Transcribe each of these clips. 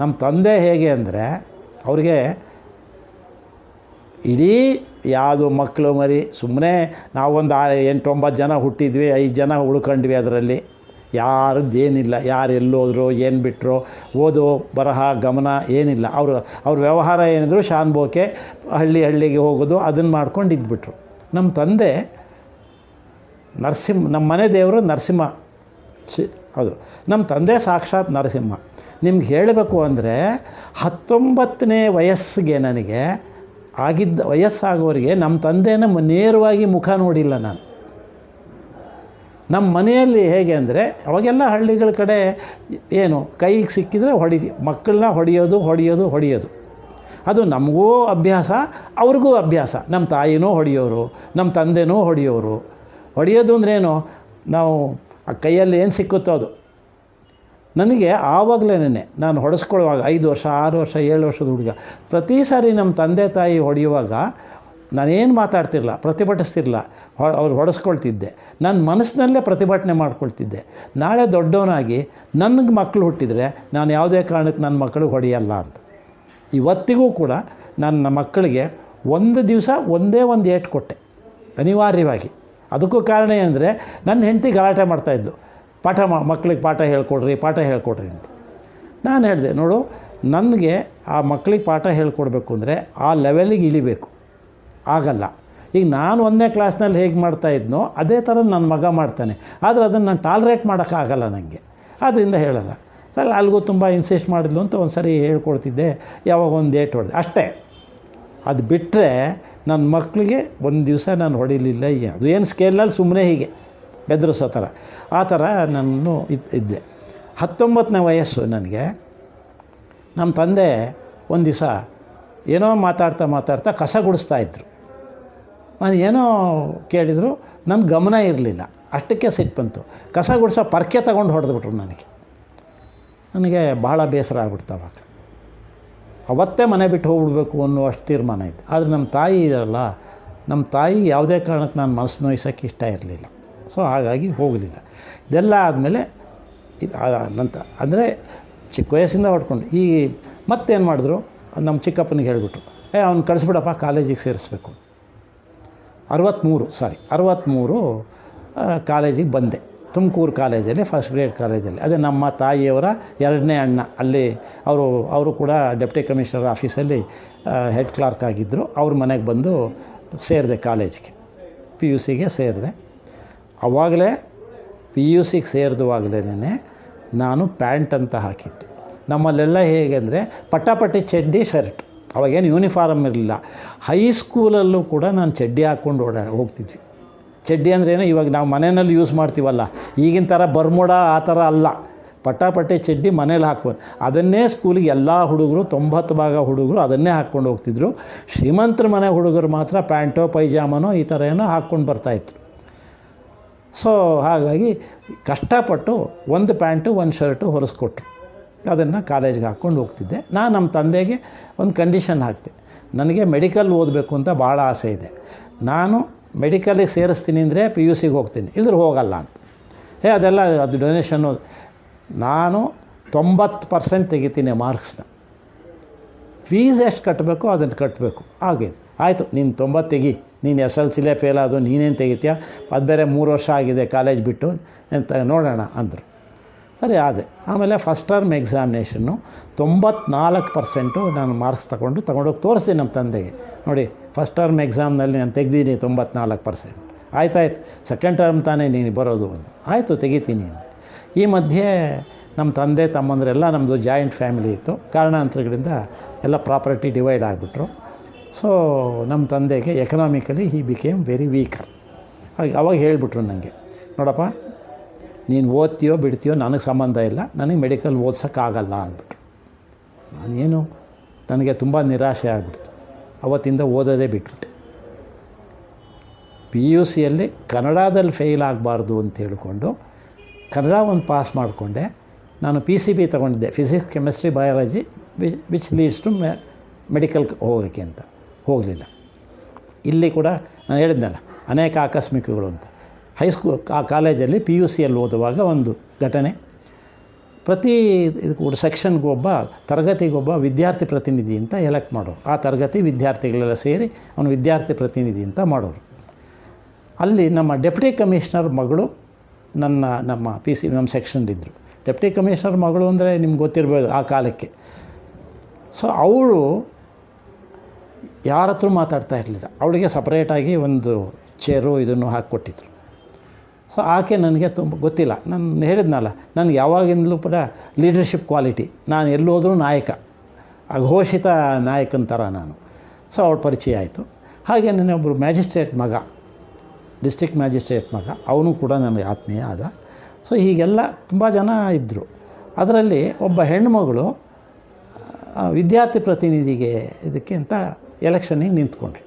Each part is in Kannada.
ನಮ್ಮ ತಂದೆ ಹೇಗೆ ಅಂದರೆ ಅವ್ರಿಗೆ ಇಡೀ ಯಾವುದು ಮಕ್ಕಳು ಮರಿ ಸುಮ್ಮನೆ ನಾವೊಂದು ಆ ಎಂಟು ಒಂಬತ್ತು ಜನ ಹುಟ್ಟಿದ್ವಿ, ಐದು ಜನ ಉಳ್ಕೊಂಡ್ವಿ ಅದರಲ್ಲಿ. ಯಾರದ್ದೇನಿಲ್ಲ ಯಾರು ಎಲ್ಲೋದ್ರು, ಏನು ಬಿಟ್ಟರು ಓದು, ಬರಹ, ಗಮನ ಏನಿಲ್ಲ. ಅವರು, ಅವ್ರ ವ್ಯವಹಾರ ಏನಿದ್ರು ಶಾನ್ಬೋಕೆ ಹಳ್ಳಿ ಹಳ್ಳಿಗೆ ಹೋಗೋದು, ಅದನ್ನು ಮಾಡ್ಕೊಂಡು ಇದ್ಬಿಟ್ರು. ನಮ್ಮ ತಂದೆ ನರಸಿಂಹ, ನಮ್ಮ ಮನೆ ದೇವರು ನರಸಿಂಹ. ಸಿ ಅದು ನಮ್ಮ ತಂದೆ ಸಾಕ್ಷಾತ್ ನರಸಿಂಹ. ನಿಮ್ಗೆ ಹೇಳಬೇಕು ಅಂದರೆ ಹತ್ತೊಂಬತ್ತನೇ ವಯಸ್ಸಿಗೆ ನನಗೆ ಆಗಿದ್ದ, ವಯಸ್ಸಾಗೋರಿಗೆ ನಮ್ಮ ತಂದೆನ ನೇರವಾಗಿ ಮುಖ ನೋಡಿಲ್ಲ ನಾನು. ನಮ್ಮ ಮನೆಯಲ್ಲಿ ಹೇಗೆ ಅಂದರೆ, ಅವಾಗೆಲ್ಲ ಹಳ್ಳಿಗಳ ಕಡೆ ಏನು, ಕೈಗೆ ಸಿಕ್ಕಿದರೆ ಹೊಡಿ, ಮಕ್ಕಳನ್ನ ಹೊಡೆಯೋದು ಹೊಡೆಯೋದು ಹೊಡೆಯೋದು. ಅದು ನಮಗೂ ಅಭ್ಯಾಸ, ಅವ್ರಿಗೂ ಅಭ್ಯಾಸ. ನಮ್ಮ ತಾಯಿನೂ ಹೊಡೆಯೋರು, ನಮ್ಮ ತಂದೆನೂ ಹೊಡೆಯೋರು. ಹೊಡೆಯೋದು ಅಂದ್ರೇನು ನಾವು ಆ ಕೈಯಲ್ಲಿ ಏನು ಸಿಕ್ಕುತ್ತೋ ಅದು. ನನಗೆ ಆವಾಗಲೇನೆ ನಾನು ಹೊಡೆಸ್ಕೊಳ್ಳುವಾಗ ಐದು ವರ್ಷ, ಆರು ವರ್ಷ, ಏಳು ವರ್ಷದ ಹುಡುಗ. ಪ್ರತಿ ಸಾರಿ ನಮ್ಮ ತಂದೆ, ತಾಯಿ ಹೊಡೆಯುವಾಗ ನಾನೇನು ಮಾತಾಡ್ತಿರಲ್ಲ ಪ್ರತಿಭಟಿಸ್ತಿರಲ್ಲ ಹೊ, ಅವ್ರು ಹೊಡೆಸ್ಕೊಳ್ತಿದ್ದೆ. ನನ್ನ ಮನಸ್ಸಿನಲ್ಲೇ ಪ್ರತಿಭಟನೆ ಮಾಡ್ಕೊಳ್ತಿದ್ದೆ. ನಾಳೆ ದೊಡ್ಡವನಾಗಿ ನನಗೆ ಮಕ್ಕಳು ಹುಟ್ಟಿದರೆ ನಾನು ಯಾವುದೇ ಕಾರಣಕ್ಕೆ ನನ್ನ ಮಕ್ಕಳು ಹೊಡೆಯಲ್ಲ ಅಂತ. ಇವತ್ತಿಗೂ ಕೂಡ ನನ್ನ ಮಕ್ಕಳಿಗೆ ಒಂದು ದಿವಸ ಒಂದೇ ಒಂದು ಏಟು ಕೊಟ್ಟೆ, ಅನಿವಾರ್ಯವಾಗಿ. ಅದಕ್ಕೂ ಕಾರಣ ಏನಂದರೆ ನನ್ನ ಹೆಂಡತಿ ಗಲಾಟೆ ಮಾಡ್ತಾಯಿದ್ಲು ಪಾಠ ಮಕ್ಕಳಿಗೆ ಪಾಠ ಹೇಳ್ಕೊಡ್ರಿ ಪಾಠ ಹೇಳ್ಕೊಡ್ರಿ ಅಂತ. ನಾನು ಹೇಳಿದೆ, ನೋಡು, ನನಗೆ ಆ ಮಕ್ಕಳಿಗೆ ಪಾಠ ಹೇಳ್ಕೊಡ್ಬೇಕು ಅಂದರೆ ಆ ಲೆವೆಲಿಗೆ ಇಳಿಬೇಕು. ಆಗಲ್ಲ. ಈಗ ನಾನು ಒಂದನೇ ಕ್ಲಾಸ್ನಲ್ಲಿ ಹೇಗೆ ಮಾಡ್ತಾ ಇದ್ನೋ, ಅದೇ ಥರ ನನ್ನ ಮಗ ಮಾಡ್ತಾನೆ. ಆದರೆ ಅದನ್ನು ನಾನು ಟಾಲ್ರೇಟ್ ಮಾಡೋಕ್ಕಾಗಲ್ಲ ನನಗೆ ಆದ್ದರಿಂದ ಹೇಳಲ್ಲ. ಸರ್ ಅಲ್ಲಿಗೂ ತುಂಬ ಇನ್ಸಿಸ್ಟ್ ಮಾಡಿದ್ಲು ಅಂತ ಒಂದು ಸರಿ ಹೇಳ್ಕೊಡ್ತಿದ್ದೆ, ಯಾವಾಗ ಒಂದು ಡೇಟ್ ಹೊಡೆದೆ. ಅಷ್ಟೇ. ಅದು ಬಿಟ್ಟರೆ ನನ್ನ ಮಕ್ಕಳಿಗೆ ಒಂದು ದಿವಸ ನಾನು ಹೊಡಿಲಿಲ್ಲ ಅದು ಏನು ಸ್ಕೇಲಲ್ಲಿ ಸುಮ್ಮನೆ ಹೀಗೆ. ಬೆದರಿಸೋ ಥರ. ಆ ಥರ ನಾನು ಇದ್, ಇದ್ದೆ. ಹತ್ತೊಂಬತ್ತನೇ ವಯಸ್ಸು ನನಗೆ. ನಮ್ಮ ತಂದೆ ಒಂದು ದಿವಸ ಏನೋ ಮಾತಾಡ್ತಾ ಮಾತಾಡ್ತಾ ಕಸ ಗುಡಿಸ್ತಾ ಇದ್ದರು ನಾನು ಏನೋ ಕೇಳಿದರು ನನ್ನ ಗಮನ ಇರಲಿಲ್ಲ. ಅಷ್ಟಕ್ಕೆ ಸಿಟ್ಟು ಬಂತು. ಕಸ ಗುಡಿಸೋ ಪರ್ಕೆ ತಗೊಂಡು ಹೊಡೆದ್ಬಿಟ್ರು ನನಗೆ. ನನಗೆ ಭಾಳ ಬೇಸರ ಆಗ್ಬಿಡ್ತು ಅವಾಗ. ಅವತ್ತೇ ಮನೆ ಬಿಟ್ಟು ಹೋಗ್ಬಿಡ್ಬೇಕು ಅನ್ನೋ ಅಷ್ಟು ತೀರ್ಮಾನ ಇತ್ತು. ಆದರೆ ನಮ್ಮ ತಾಯಿ ಇದಲ್ಲ ನಮ್ಮ ತಾಯಿ ಯಾವುದೇ ಕಾರಣಕ್ಕೆ ನಾನು ಮನಸ್ಸು ನೋಯಿಸೋಕ್ಕೆ ಇಷ್ಟ ಇರಲಿಲ್ಲ. ಸೊ ಹಾಗಾಗಿ ಹೋಗಲಿಲ್ಲ. ಇದೆಲ್ಲ ಆದಮೇಲೆ ಇದು ನಂತರ ಅಂದರೆ ಚಿಕ್ಕ ವಯಸ್ಸಿಂದ ಹೊಡ್ಕೊಂಡು ಈ ಮತ್ತೇನು ಮಾಡಿದ್ರು? ನಮ್ಮ ಚಿಕ್ಕಪ್ಪನಿಗೆ ಹೇಳಿಬಿಟ್ರು, ಏ, ಅವ್ನು ಕಳಿಸ್ಬಿಡಪ್ಪ, ಕಾಲೇಜಿಗೆ ಸೇರಿಸ್ಬೇಕು. ಅರವತ್ತ್ಮೂರು ಸಾರಿ ಅರವತ್ತ್ಮೂರು ಕಾಲೇಜಿಗೆ ಬಂದೆ. ತುಮಕೂರು ಕಾಲೇಜಲ್ಲಿ ಫಸ್ಟ್ ಗ್ರೇಡ್ ಕಾಲೇಜಲ್ಲಿ. ಅದೇ ನಮ್ಮ ತಾಯಿಯವರ ಎರಡನೇ ಅಣ್ಣ. ಅಲ್ಲಿ ಅವರು ಅವರು ಕೂಡ ಡೆಪ್ಟಿ ಕಮಿಷನರ್ ಆಫೀಸಲ್ಲಿ ಹೆಡ್ ಕ್ಲಾರ್ಕ್ ಆಗಿದ್ದರು ಅವ್ರ ಮನೆಗೆ ಬಂದು ಸೇರಿದೆ ಕಾಲೇಜಿಗೆ ಪಿ ಯು ಸಿಗೆ ಸೇರಿದೆ. ಆವಾಗಲೇ ಪಿ ಯು ಸಿಗೆ ಸೇರಿದವಾಗಲೇ ನಾನು ಪ್ಯಾಂಟ್ ಅಂತ ಹಾಕಿದ್ದು. ನಮ್ಮಲ್ಲೆಲ್ಲ ಹೇಗೆ ಅಂದರೆ ಪಟ್ಟಾಪಟ್ಟಿ ಚಡ್ಡಿ ಶರ್ಟ್. ಅವಾಗೇನು ಯೂನಿಫಾರ್ಮ್ ಇರಲಿಲ್ಲ. ಹೈಸ್ಕೂಲಲ್ಲೂ ಕೂಡ ನಾನು ಚಡ್ಡಿ ಹಾಕ್ಕೊಂಡು ಓಡಾ, ಹೋಗ್ತಿದ್ವಿ. ಚಡ್ಡಿ ಏನು? ಇವಾಗ ನಾವು ಮನೆಯಲ್ಲಿ ಯೂಸ್ ಮಾಡ್ತೀವಲ್ಲ. ಈಗಿನ ಥರ ಬರ್ಮೋಡ ಆ ಥರ ಅಲ್ಲ. ಪಟ್ಟಾಪಟ್ಟಿ ಚಡ್ಡಿ ಮನೇಲಿ ಹಾಕ್ಬೋದು. ಅದನ್ನೇ ಸ್ಕೂಲಿಗೆ ಎಲ್ಲ ಹುಡುಗರು, ತೊಂಬತ್ತು ಭಾಗ ಹುಡುಗರು ಅದನ್ನೇ ಹಾಕ್ಕೊಂಡು ಹೋಗ್ತಿದ್ರು. ಶ್ರೀಮಂತರ ಮನೆ ಹುಡುಗರು ಮಾತ್ರ ಪ್ಯಾಂಟೋ, ಪೈಜಾಮನೋ ಈ ಥರ ಏನೋ ಹಾಕ್ಕೊಂಡು ಬರ್ತಾಯಿದ್ರು ಸೊ ಹಾಗಾಗಿ ಕಷ್ಟಪಟ್ಟು ಒಂದು ಪ್ಯಾಂಟು, ಒಂದು ಶರ್ಟು ಹೊರಿಸ್ಕೊಟ್ರು ಅದನ್ನು ಕಾಲೇಜ್ಗೆ ಹಾಕ್ಕೊಂಡು ಹೋಗ್ತಿದ್ದೆ. ನಾನು ನಮ್ಮ ತಂದೆಗೆ ಒಂದು ಕಂಡೀಷನ್ ಹಾಕ್ತೆ ನನಗೆ ಮೆಡಿಕಲ್ ಓದಬೇಕು ಅಂತ ಭಾಳ ಆಸೆ ಇದೆ. ನಾನು ಮೆಡಿಕಲಿಗೆ ಸೇರಿಸ್ತೀನಿ ಅಂದರೆ ಪಿ ಯು ಸಿಗೆ ಹೋಗ್ತೀನಿ. ಇಲ್ಲದ್ರೆ ಹೋಗಲ್ಲ ಅಂತ. ಹೇ, ಅದೆಲ್ಲ ಅದು ಡೊನೇಷನ್ನು ನಾನು ತೊಂಬತ್ತು ಪರ್ಸೆಂಟ್ ತೆಗಿತೀನಿ ಮಾರ್ಕ್ಸ್ನ ಫೀಸ್ ಎಷ್ಟು ಕಟ್ಟಬೇಕು ಅದನ್ನು ಕಟ್ಟಬೇಕು. ಹಾಗೆ ಆಯಿತು, ನೀನು ತೊಂಬತ್ತು ತೆಗಿ. ನೀನು ಎಸ್ ಎಲ್ ಸಿಲೇ ಫೇಲ್ ಆದೋ ನೀನೇನು ತೆಗಿತೀಯ? ಅದು ಬೇರೆ ಮೂರು ವರ್ಷ ಆಗಿದೆ ಕಾಲೇಜ್ ಬಿಟ್ಟು. ಅಂತ ನೋಡೋಣ ಅಂದರು. ಸರಿ ಅದೇ ಆಮೇಲೆ ಫಸ್ಟ್ ಟರ್ಮ್ ಎಕ್ಸಾಮಿನೇಷನ್ನು ತೊಂಬತ್ನಾಲ್ಕು ಪರ್ಸೆಂಟು ನಾನು ಮಾರ್ಕ್ಸ್ ತಗೊಂಡು ತಗೊಂಡೋಗಿ ತೋರಿಸ್ತೀನಿ ನಮ್ಮ ತಂದೆಗೆ. ನೋಡಿ ಫಸ್ಟ್ ಟರ್ಮ್ ಎಕ್ಸಾಮ್ನಲ್ಲಿ ನಾನು ತೆಗ್ದೀನಿ ತೊಂಬತ್ನಾಲ್ಕು ಪರ್ಸೆಂಟ್ ಆಯ್ತಾಯ್ತು. ಸೆಕೆಂಡ್ ಟರ್ಮ್ ತಾನೇ ನೀನು ಬರೋದು ಒಂದು ಆಯಿತು, ತೆಗಿತೀನಿ. ಈ ಮಧ್ಯೆ ನಮ್ಮ ತಂದೆ, ತಮ್ಮಂದರೆಲ್ಲ ನಮ್ಮದು ಜಾಯಿಂಟ್ ಫ್ಯಾಮಿಲಿ ಇತ್ತು. ಕಾರಣಾಂತರಗಳಿಂದ ಎಲ್ಲ ಪ್ರಾಪರ್ಟಿ ಡಿವೈಡ್ ಆಗಿಬಿಟ್ರು. ಸೊ ನಮ್ಮ ತಂದೆಗೆ economically he became very weaker ಹಾಗೆ ಅವಾಗ ಹೇಳಿಬಿಟ್ರು ನನಗೆ ನೋಡಪ್ಪ, ನೀನು ಓದ್ತೀಯೋ ಬಿಡ್ತೀಯೋ ನನಗೆ ಸಂಬಂಧ ಇಲ್ಲ, ನನಗೆ ಮೆಡಿಕಲ್ ಓದ್ಸೋಕ್ಕಾಗಲ್ಲ ಅಂದ್ಬಿಟ್ಟು ನಾನೇನು, ನನಗೆ ತುಂಬ ನಿರಾಶೆ ಆಗಿಬಿಡ್ತು. ಅವತ್ತಿಂದ ಓದೋದೇ ಬಿಟ್ಬಿಟ್ಟೆ. ಪಿ ಯು ಸಿಯಲ್ಲಿ ಕನ್ನಡದಲ್ಲಿ ಫೇಲ್ ಆಗಬಾರ್ದು ಅಂತ ಹೇಳಿಕೊಂಡು, ಕನ್ನಡ ಒಂದು ಪಾಸ್ ಮಾಡಿಕೊಂಡೆ. ನಾನು ಪಿ ಸಿ ಬಿ ತೊಗೊಂಡಿದ್ದೆ physics chemistry biology which leads to me medical ಹೋಗೋಕ್ಕೆ ಅಂತ. ಹೋಗಲಿಲ್ಲ. ಇಲ್ಲಿ ಕೂಡ ನಾನು ಹೇಳಿದ್ನಲ್ಲ ಅನೇಕ ಆಕಸ್ಮಿಕಗಳು ಅಂತ. ಹೈಸ್ಕೂಲ್ ಆ ಕಾಲೇಜಲ್ಲಿ ಪಿ ಯು ಸಿಯಲ್ಲಿ ಓದುವಾಗ ಒಂದು ಘಟನೆ. ಪ್ರತಿ ಇದು ಸೆಕ್ಷನ್ಗೊಬ್ಬ ತರಗತಿಗೊಬ್ಬ ವಿದ್ಯಾರ್ಥಿ ಪ್ರತಿನಿಧಿ ಅಂತ ಎಲೆಕ್ಟ್ ಮಾಡೋರು. ಆ ತರಗತಿ ವಿದ್ಯಾರ್ಥಿಗಳೆಲ್ಲ ಸೇರಿ ಅವನು ವಿದ್ಯಾರ್ಥಿ ಪ್ರತಿನಿಧಿ ಅಂತ ಮಾಡೋರು. ಅಲ್ಲಿ ನಮ್ಮ ಡೆಪ್ಟಿ ಕಮಿಷನರ್ ಮಗಳು ನನ್ನ, ನಮ್ಮ ಪಿ ಸಿ ನಮ್ಮ ಸೆಕ್ಷನ್ದಿದ್ದರು ಡೆಪ್ಟಿ ಕಮಿಷನರ್ ಮಗಳು ಅಂದರೆ ನಿಮ್ಗೆ ಗೊತ್ತಿರ್ಬೋದು ಆ ಕಾಲಕ್ಕೆ. ಸೊ ಅವಳು ಯಾರ ಹತ್ರ ಮಾತಾಡ್ತಾ ಇರಲಿಲ್ಲ. ಅವಳಿಗೆ ಸಪ್ರೇಟಾಗಿ ಒಂದು ಚೇರು ಇದನ್ನು ಹಾಕಿಕೊಟ್ಟಿದ್ರು. ಸೊ ಆಕೆ ನನಗೆ ತುಂಬ ಗೊತ್ತಿಲ್ಲ. ನಾನು ಹೇಳಿದ್ನಲ್ಲ ನನಗೆ ಯಾವಾಗಿಂದಲೂ ಕೂಡ ಲೀಡರ್ಶಿಪ್ ಕ್ವಾಲಿಟಿ ನಾನು ಎಲ್ಲೋದ್ರೂ ನಾಯಕ ಅಘೋಷಿತ ನಾಯಕನ ಥರ ನಾನು. ಸೊ ಅವಳ ಪರಿಚಯ ಆಯಿತು. ಹಾಗೆ ನನಗೆ ಒಬ್ಬರು ಮ್ಯಾಜಿಸ್ಟ್ರೇಟ್ ಮಗ ಡಿಸ್ಟ್ರಿಕ್ಟ್ ಮ್ಯಾಜಿಸ್ಟ್ರೇಟ್ ಮಗ ಅವನು ಕೂಡ ನನಗೆ ಆತ್ಮೀಯ ಆದ. ಸೊ ಹೀಗೆಲ್ಲ ತುಂಬ ಜನ ಇದ್ದರು ಅದರಲ್ಲಿ ಒಬ್ಬ ಹೆಣ್ಣುಮಗಳು ಆ, ವಿದ್ಯಾರ್ಥಿ ಪ್ರತಿನಿಧಿಗೆ ಇದಕ್ಕೆ ಅಂತ ಎಲೆಕ್ಷನಿಗೆ ನಿಂತ್ಕೊಂಡ್ಳು.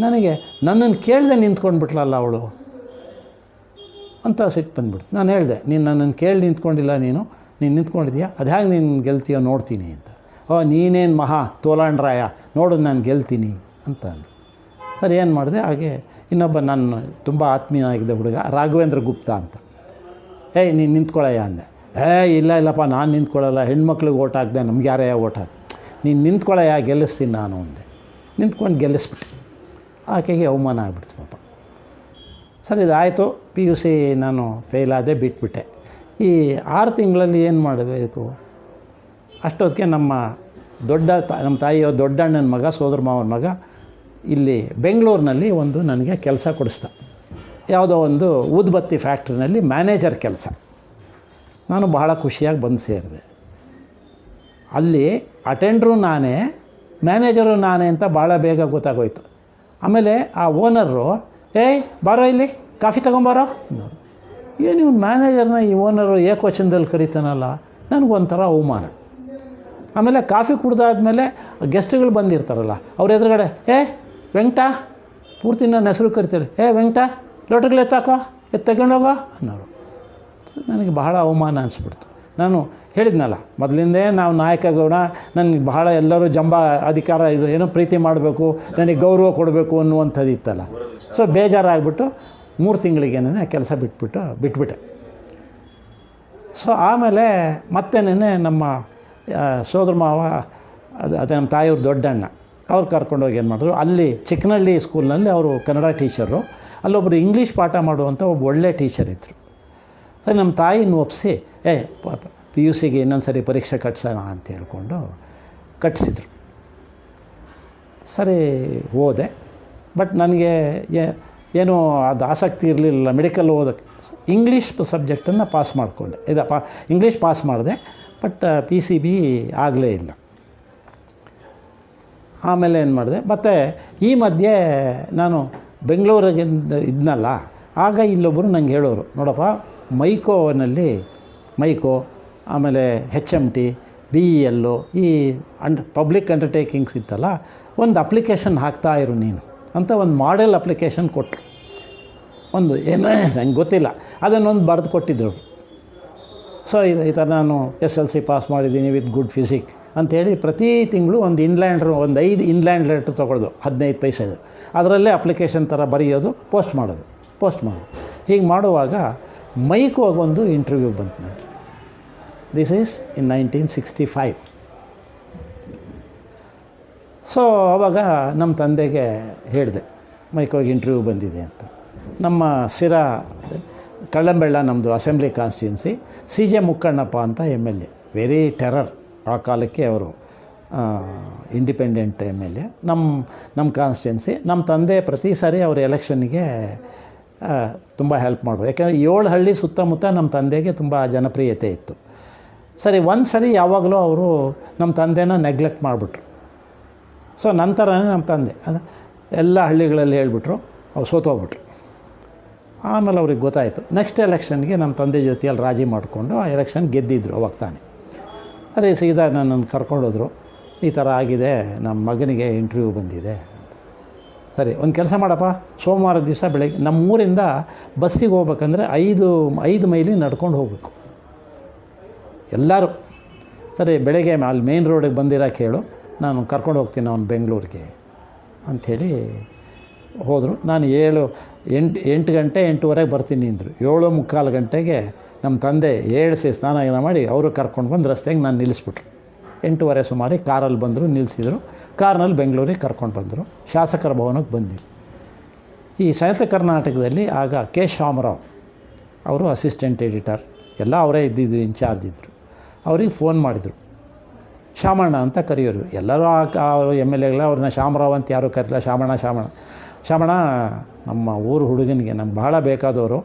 ನನಗೆ ನನ್ನನ್ನು ಕೇಳದೆ ನಿಂತ್ಕೊಂಡ್ಬಿಟ್ಲಲ್ಲ ಅವಳು? ಅಂತ ಸಿಟ್ಟು ಬಂದ್ಬಿಡ್ತು. ನಾನು ಹೇಳಿದೆ, ನೀನು ನನ್ನನ್ನು ಕೇಳಿ ನಿಂತ್ಕೊಂಡಿಲ್ಲ ನೀನು? ನೀನು ನಿಂತ್ಕೊಂಡಿದ್ಯಾ ಅದು ಹೇಗೆ ನೀನು ಗೆಲ್ತೀಯೋ ನೋಡ್ತೀನಿ ಅಂತ. ಓ, ನೀನೇನು ಮಹಾ ತೋಲಾಂಡ್ರಾಯ? ನೋಡು, ನಾನು ಗೆಲ್ತೀನಿ ಅಂತ ಅಂದರು ಸರಿ, ಏನು ಮಾಡಿದೆ? ಹಾಗೆ ಇನ್ನೊಬ್ಬ ನನ್ನ ತುಂಬ ಆತ್ಮೀಯನಾಗಿದ್ದ ಹುಡುಗ, ರಾಘವೇಂದ್ರ ಗುಪ್ತಾ ಅಂತ. ಏಯ್, ನೀನು ನಿಂತ್ಕೊಳ್ಳಯ್ಯ ಅಂದೆ. ಏ ಇಲ್ಲ, ಇಲ್ಲಪ್ಪ, ನಾನು ನಿಂತ್ಕೊಳ್ಳಲ್ಲ. ಹೆಣ್ಮಕ್ಳಿಗೆ ಓಟ್ ಹಾಕಿದೆ, ನಮ್ಗೆ ಯಾರೇ ಓಟ್ ಹಾಕಿ ನೀನು ಯಾ ಗೆಲ್ಲಿಸ್ತೀನಿ ನಾನು ಅಂದೆ. ನಿಂತ್ಕೊಂಡು ಗೆಲ್ಲಿಸ್ಬಿಟ್ಟೆ. ಆಕೆಗೆ ಅವಮಾನ ಆಗ್ಬಿಡ್ತು ಪಾಪ. ಸರಿ, ಇದಾಯಿತು. ಪಿ ಯು ಸಿ ನಾನು ಫೇಲ್ ಆದೇ ಬಿಟ್ಬಿಟ್ಟೆ. ಈ ಆರು ತಿಂಗಳಲ್ಲಿ ಏನು ಮಾಡಬೇಕು? ಅಷ್ಟೊತ್ತಿಗೆ ನಮ್ಮ ದೊಡ್ಡ ತ, ನಮ್ಮ ತಾಯಿಯ ದೊಡ್ಡಣ್ಣನ ಮಗ, ಸೋದರ ಮಾವನ ಮಗ ಇಲ್ಲಿ ಬೆಂಗಳೂರಿನಲ್ಲಿ ಒಂದು ನನಗೆ ಕೆಲಸ ಕೊಡಿಸ್ದ. ಯಾವುದೋ ಒಂದು ಊದ್ಬತ್ತಿ ಫ್ಯಾಕ್ಟ್ರಿನಲ್ಲಿ ಮ್ಯಾನೇಜರ್ ಕೆಲಸ. ನಾನು ಬಹಳ ಖುಷಿಯಾಗಿ ಬಂದು ಸೇರಿದೆ. ಅಲ್ಲಿ ಅಟೆಂಡ್ರು ನಾನೇ ಮ್ಯಾನೇಜರು ನಾನೇ ಅಂತ ಭಾಳ ಬೇಗ ಗೊತ್ತಾಗೋಯ್ತು. ಆಮೇಲೆ ಆ ಓನರು ಏಯ್, ಬಾರೋ ಇಲ್ಲಿ, ಕಾಫಿ ತೊಗೊಂಬಾರೋ? ಅನ್ನೋರು ಏನು ಇವ್ನು ಮ್ಯಾನೇಜರ್ನ ಈ ಓನರು ಏಕವಚನದಲ್ಲಿ ಕರಿತಾನಲ್ಲ, ನನಗೊಂಥರ ಅವಮಾನ. ಆಮೇಲೆ ಕಾಫಿ ಕುಡ್ದಾದ್ಮೇಲೆ ಗೆಸ್ಟ್ಗಳು ಬಂದಿರ್ತಾರಲ್ಲ, ಅವ್ರ ಎದುರುಗಡೆ, ಏ, ವೆಂಕಟ, ಪೂರ್ತಿ ನನ್ನ ಹೆಸರು ಕರಿತಾರೆ. ಏ, ವೆಂಕಟ ಲೋಟಗಳು ಎತ್ತಾಕೋ, ಎತ್ತು ತಗೊಂಡೋಗೋ? ಅನ್ನೋರು. ನನಗೆ ಬಹಳ ಅವಮಾನ ಅನಿಸ್ಬಿಡ್ತು. ನಾನು ಹೇಳಿದ್ನಲ್ಲ, ಮೊದಲಿಂದೇ ನಾವು ನಾಯಕ ಗೌಡ, ನನಗೆ ಬಹಳ ಎಲ್ಲರೂ ಜಂಬ ಅಧಿಕಾರ ಇದು ಏನೋ ಪ್ರೀತಿ ಮಾಡಬೇಕು, ನನಗೆ ಗೌರವ ಕೊಡಬೇಕು ಅನ್ನುವಂಥದ್ದು ಇತ್ತಲ್ಲ. ಸೊ ಬೇಜಾರಾಗ್ಬಿಟ್ಟು ಮೂರು ತಿಂಗಳಿಗೇನೆ ಕೆಲಸ ಬಿಟ್ಬಿಟ್ಟು, ಬಿಟ್ಬಿಟ್ಟೆ. ಸೊ ಆಮೇಲೆ ಮತ್ತೆ ನೆನ್ನೆ ನಮ್ಮ ಸೋದರ ಮಾವ, ಅದು, ಅದೇ ನಮ್ಮ ತಾಯಿಯವ್ರ ದೊಡ್ಡಣ್ಣ, ಅವ್ರು ಕರ್ಕೊಂಡೋಗಿ ಏನು ಮಾಡಿದ್ರು, ಅಲ್ಲಿ ಚಿಕ್ಕನಹಳ್ಳಿ ಸ್ಕೂಲ್ನಲ್ಲಿ ಅವರು ಕನ್ನಡ ಟೀಚರು ಅಲ್ಲೊಬ್ಬರು ಇಂಗ್ಲೀಷ್ ಪಾಠ ಮಾಡುವಂಥ ಒಬ್ಬ ಒಳ್ಳೆ ಟೀಚರ್ ಇದ್ದರು ಸರಿ, ನಮ್ಮ ತಾಯಿನ ಒಪ್ಪಿಸಿ ಏ ಪಿ ಯು ಸಿಗೆ ಇನ್ನೊಂದು ಸರಿ ಪರೀಕ್ಷೆ ಕಟ್ಸೋಣ ಅಂತ ಹೇಳ್ಕೊಂಡು ಕಟ್ಟಿಸಿದ್ರು ಸರಿ ಓದೆ ಬಟ್ ನನಗೆ ಏನೂ ಅದು ಆಸಕ್ತಿ ಇರಲಿಲ್ಲ ಮೆಡಿಕಲ್ ಓದೋಕ್ಕೆ. ಇಂಗ್ಲೀಷ್ ಸಬ್ಜೆಕ್ಟನ್ನು ಪಾಸ್ ಮಾಡಿಕೊಂಡೆ. ಇದು ಪಾ ಇಂಗ್ಲೀಷ್ ಪಾಸ್ ಮಾಡಿದೆ ಬಟ್ ಪಿ ಸಿ ಬಿ ಆಗಲೇ ಇಲ್ಲ. ಆಮೇಲೆ ಏನು ಮಾಡಿದೆ, ಮತ್ತು ಈ ಮಧ್ಯೆ ನಾನು ಬೆಂಗಳೂರಿಗಿಂದ ಇದ್ನಲ್ಲ, ಆಗ ಇಲ್ಲೊಬ್ಬರು ನಂಗೆ ಹೇಳೋರು, ನೋಡಪ್ಪ ಮೈಕೋನಲ್ಲಿ ಮೈಕೋ, ಆಮೇಲೆ H M T B E ಎಲ್ಲು ಈ ಅಂಡ್ ಪಬ್ಲಿಕ್ ಅಂಡರ್ಟೇಕಿಂಗ್ಸ್ ಇತ್ತಲ್ಲ, ಒಂದು ಅಪ್ಲಿಕೇಶನ್ ಹಾಕ್ತಾ ಇರು ನೀನು ಅಂತ ಒಂದು ಮಾಡೆಲ್ ಅಪ್ಲಿಕೇಶನ್ ಕೊಟ್ಟರು ಒಂದು ಏನೋ, ನಂಗೆ ಗೊತ್ತಿಲ್ಲ. ಅದನ್ನೊಂದು ಬರೆದು ಕೊಟ್ಟಿದ್ದರು ಸೊ ಇದು ಈ ಥರ ನಾನು ಎಸ್ ಎಲ್ ಸಿ ಪಾಸ್ ಮಾಡಿದ್ದೀನಿ ವಿತ್ ಗುಡ್ ಫಿಸಿಕ್ ಅಂಥೇಳಿ ಪ್ರತಿ ತಿಂಗಳು ಒಂದು ಇನ್ಲ್ಯಾಂಡ್ ಒಂದು ಐದು ಇನ್ಲ್ಯಾಂಡ್ ಲೆಟ್ರ್ ತೊಗೊಳೋದು, ಹದಿನೈದು ಪೈಸೆದು. ಅದರಲ್ಲೇ ಅಪ್ಲಿಕೇಶನ್ ಥರ ಬರೆಯೋದು ಪೋಸ್ಟ್ ಮಾಡೋದು ಪೋಸ್ಟ್ ಮಾಡೋದು. ಹೀಗೆ ಮಾಡುವಾಗ ಮೈಕೋಗಿ ಹೋಗೊಂದು ಇಂಟರ್ವ್ಯೂ ಬಂತು ನನಗೆ this is in nineteen sixty five so ಆವಾಗ ನಮ್ಮ ತಂದೆಗೆ ಹೇಳಿದೆ ಮೈಕೋಗಿ ಇಂಟರ್ವ್ಯೂ ಬಂದಿದೆ ಅಂತ. ನಮ್ಮ ಸಿರಾ, ಕಳ್ಳಂಬೆಳ್ಳ ನಮ್ಮದು assembly constituency C J Mukkannappa ಅಂತ M L A very terror ಆ ಕಾಲಕ್ಕೆ ಅವರು ಇಂಡಿಪೆಂಡೆಂಟ್ ಎಂ ಎಲ್ ಎ. ನಮ್ಮ ನಮ್ಮ ಕಾನ್ಸ್ಟಿಟ್ಯೂನ್ಸಿ ನಮ್ಮ ತಂದೆ ಪ್ರತಿ ಸಾರಿ ಅವರು ಎಲೆಕ್ಷನ್ನಿಗೆ ತುಂಬ ಹೆಲ್ಪ್ ಮಾಡೋರು ಯಾಕೆಂದರೆ ಏಳು ಹಳ್ಳಿ ಸುತ್ತಮುತ್ತ ನಮ್ಮ ತಂದೆಗೆ ತುಂಬ ಜನಪ್ರಿಯತೆ ಇತ್ತು. ಸರಿ, ಒಂದು ಸರಿ ಯಾವಾಗಲೂ ಅವರು ನಮ್ಮ ತಂದೆನ ನೆಗ್ಲೆಕ್ಟ್ ಮಾಡಿಬಿಟ್ರು. ಸೊ ನಂತರನೇ ನಮ್ಮ ತಂದೆ ಅದು, ಎಲ್ಲ ಹಳ್ಳಿಗಳಲ್ಲಿ ಹೇಳಿಬಿಟ್ರು, ಅವ್ರು ಸೋತೋಗ್ಬಿಟ್ರು ಆಮೇಲೆ ಅವ್ರಿಗೆ ಗೊತ್ತಾಯಿತು ನೆಕ್ಸ್ಟ್ ಎಲೆಕ್ಷನ್ಗೆ ನಮ್ಮ ತಂದೆ ಜೊತೆಯಲ್ಲಿ ರಾಜಿ ಮಾಡಿಕೊಂಡು ಆ ಎಲೆಕ್ಷನ್ ಗೆದ್ದಿದ್ರು ಅವಾಗ ತಾನೆ. ಸರಿ ಸೀದಾ ನನ್ನನ್ನು ಕರ್ಕೊಂಡೋದ್ರು, ಈ ಥರ ಆಗಿದೆ ನಮ್ಮ ಮಗನಿಗೆ ಇಂಟರ್ವ್ಯೂ ಬಂದಿದೆ. ಸರಿ, ಒಂದು ಕೆಲಸ ಮಾಡಪ್ಪ. ಸೋಮವಾರ ದಿವಸ ಬೆಳಗ್ಗೆ, ನಮ್ಮೂರಿಂದ ಬಸ್ಸಿಗೆ ಹೋಗ್ಬೇಕಂದ್ರೆ ಐದು ಐದು ಮೈಲಿ ನಡ್ಕೊಂಡು ಹೋಗಬೇಕು. ಎಲ್ಲರೂ. ಸರಿ, ಬೆಳಗ್ಗೆ ಅಲ್ಲಿ ಮೇನ್ ರೋಡಿಗೆ ಬಂದಿರೋಕೆ ಕೇಳು. ನಾನು ಕರ್ಕೊಂಡು ಹೋಗ್ತೀನಿ ಅವ್ನು ಬೆಂಗಳೂರಿಗೆ ಅಂಥೇಳಿ ಹೋದರು. ನಾನು ಏಳು, ಎಂಟು ಎಂಟು ಗಂಟೆ, ಎಂಟೂವರೆಗೆ ಬರ್ತೀನಿ ಅಂದರು. ಏಳು ಮುಕ್ಕಾಲು ಗಂಟೆಗೆ ನಮ್ಮ ತಂದೆ ಏಳಿಸಿ ಸ್ನಾನ ಏನ ಮಾಡಿ ಅವರು ಕರ್ಕೊಂಡು ಬಂದು ರಸ್ತೆಗೆ ನಾನು ನಿಲ್ಲಿಸ್ಬಿಟ್ರು. ಎಂಟೂವರೆ ಸುಮಾರಿಗೆ ಕಾರಲ್ಲಿ ಬಂದರು ನಿಲ್ಲಿಸಿದರು ಕಾರ್ನಲ್ಲಿ ಬೆಂಗಳೂರಿಗೆ ಕರ್ಕೊಂಡು ಬಂದರು. ಶಾಸಕರ ಭವನಕ್ಕೆ ಬಂದ್ವಿ. ಈ ಸಂಯುಕ್ತ ಕರ್ನಾಟಕದಲ್ಲಿ ಆಗ ಕೆ. ಶಾಮರಾವ್ ಅವರು ಅಸಿಸ್ಟೆಂಟ್ ಎಡಿಟರ್, ಎಲ್ಲ ಅವರೇ ಇದ್ದಿದ್ದು ಇನ್ಚಾರ್ಜ್ ಇದ್ದರು ಅವ್ರಿಗೆ ಫೋನ್ ಮಾಡಿದರು. ಶಾಮಣ್ಣ ಅಂತ ಕರೆಯೋರು. ಎಲ್ಲರೂ ಆ ಎಂ ಎಲ್ ಎಗಳ, ಅವ್ರನ್ನ ಶಾಮರಾವ್ ಅಂತ ಯಾರೂ ಕರೀಲ್ಲ. ಶಾಮಣ್ಣ ಶಾಮಣ್ಣ. ಶಾಮಣ್ಣ, ನಮ್ಮ ಊರು ಹುಡುಗನಿಗೆ ನಮ್ಗೆ ಬಹಳ ಬೇಕಾದವರು.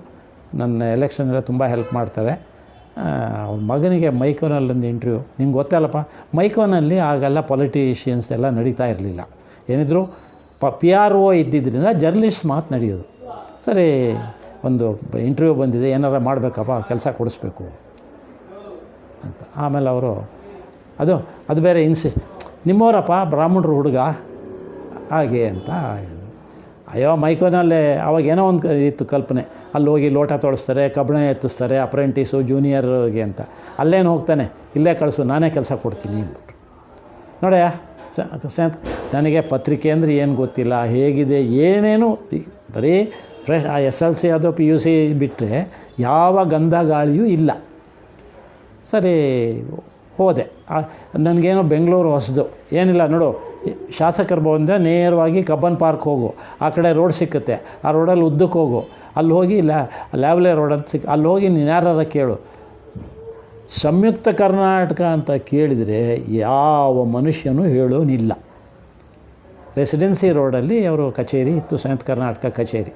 ನನ್ನ ಎಲೆಕ್ಷನೆಲ್ಲ ತುಂಬ ಹೆಲ್ಪ್ ಮಾಡ್ತಾರೆ. ಮಗನಿಗೆ ಮೈಕೋನಲ್ಲಿ ಒಂದು ಇಂಟರ್ವ್ಯೂ ನಿಂಗೆ ಗೊತ್ತಲ್ಲಪ್ಪ, ಮೈಕೋನಲ್ಲಿ ಆಗೆಲ್ಲ ಪೊಲಿಟಿಷಿಯನ್ಸ್ ಎಲ್ಲ ನಡೀತಾ ಇರಲಿಲ್ಲ. ಏನಿದ್ರು ಪ ಪಿ ಆರ್ ಒ ಇದ್ದಿದ್ದರಿಂದ ಜರ್ನಲಿಸ್ಟ್ ಮಾತು ನಡೆಯೋದು. ಸರಿ, ಒಂದು ಇಂಟರ್ವ್ಯೂ ಬಂದಿದೆ, ಏನಾರ ಮಾಡಬೇಕಪ್ಪ, ಕೆಲಸ ಕೊಡಿಸ್ಬೇಕು ಅಂತ. ಆಮೇಲೆ ಅವರು, ಅದು ಅದು ಬೇರೆ ಇನ್ಸಿ ನಿಮ್ಮವರಪ್ಪ ಬ್ರಾಹ್ಮಣರು ಹುಡುಗ ಹಾಗೆ ಅಂತ ಅಯ್ಯೋ, ಮೈಕೋನಲ್ಲೇ, ಅವಾಗ ಏನೋ ಒಂದು ಇತ್ತು ಕಲ್ಪನೆ. ಅಲ್ಲಿ ಹೋಗಿ ಲೋಟ ತೊಳಸ್ತಾರೆ ಕಬ್ಬಣ ಎತ್ತಿಸ್ತಾರೆ, ಅಪ್ರೆಂಟಿಸು, ಜೂನಿಯರ್ಗೆ ಅಂತ. ಅಲ್ಲೇನು ಹೋಗ್ತಾನೆ? ಇಲ್ಲೇ ಕಳಿಸು, ನಾನೇ ಕೆಲಸ ಕೊಡ್ತೀನಿ ಅಂದ್ಬಿಟ್ರು ನೋಡಯ್ಯ, ಸ ನನಗೆ ಪತ್ರಿಕೆ ಅಂದರೆ ಏನು ಗೊತ್ತಿಲ್ಲ, ಹೇಗಿದೆ, ಏನೇನು ಬರೀ ಫ್ರೆಶ್, ಆ ಎಸ್ ಎಲ್ ಸಿ ಅದು ಪಿ ಯು ಸಿ ಬಿಟ್ಟರೆ ಯಾವ ಗಂಧ ಗಾಳಿಯೂ ಇಲ್ಲ. ಸರಿ, ಹೋದೆ. ನನಗೇನು ಬೆಂಗಳೂರು ಹೊಸದು. ಏನಿಲ್ಲ, ನೋಡು ಶಾಸಕರ ಭವನದ ನೇರವಾಗಿ ಕಬ್ಬನ್ ಪಾರ್ಕ್ ಹೋಗು. ಆ ಕಡೆ ರೋಡ್ ಸಿಕ್ಕುತ್ತೆ. ಆ ರೋಡಲ್ಲಿ ಉದ್ದಕ್ಕೆ ಹೋಗು. ಅಲ್ಲಿ ಹೋಗಿ ಲ್ಯಾ ಲ್ಯಾವ್ಲೆ ರೋಡ್ ಅಂತ ಸಿಕ್, ಅಲ್ಲಿ ಹೋಗಿ ನೀನು ಯಾರಾರ ಕೇಳು. ಸಂಯುಕ್ತ ಕರ್ನಾಟಕ ಅಂತ ಕೇಳಿದರೆ ಯಾವ ಮನುಷ್ಯನೂ ಹೇಳೋನಿಲ್ಲ. ರೆಸಿಡೆನ್ಸಿ ರೋಡಲ್ಲಿ ಅವರು ಕಚೇರಿ ಇತ್ತು, ಸಂಯುಕ್ತ ಕರ್ನಾಟಕ ಕಚೇರಿ.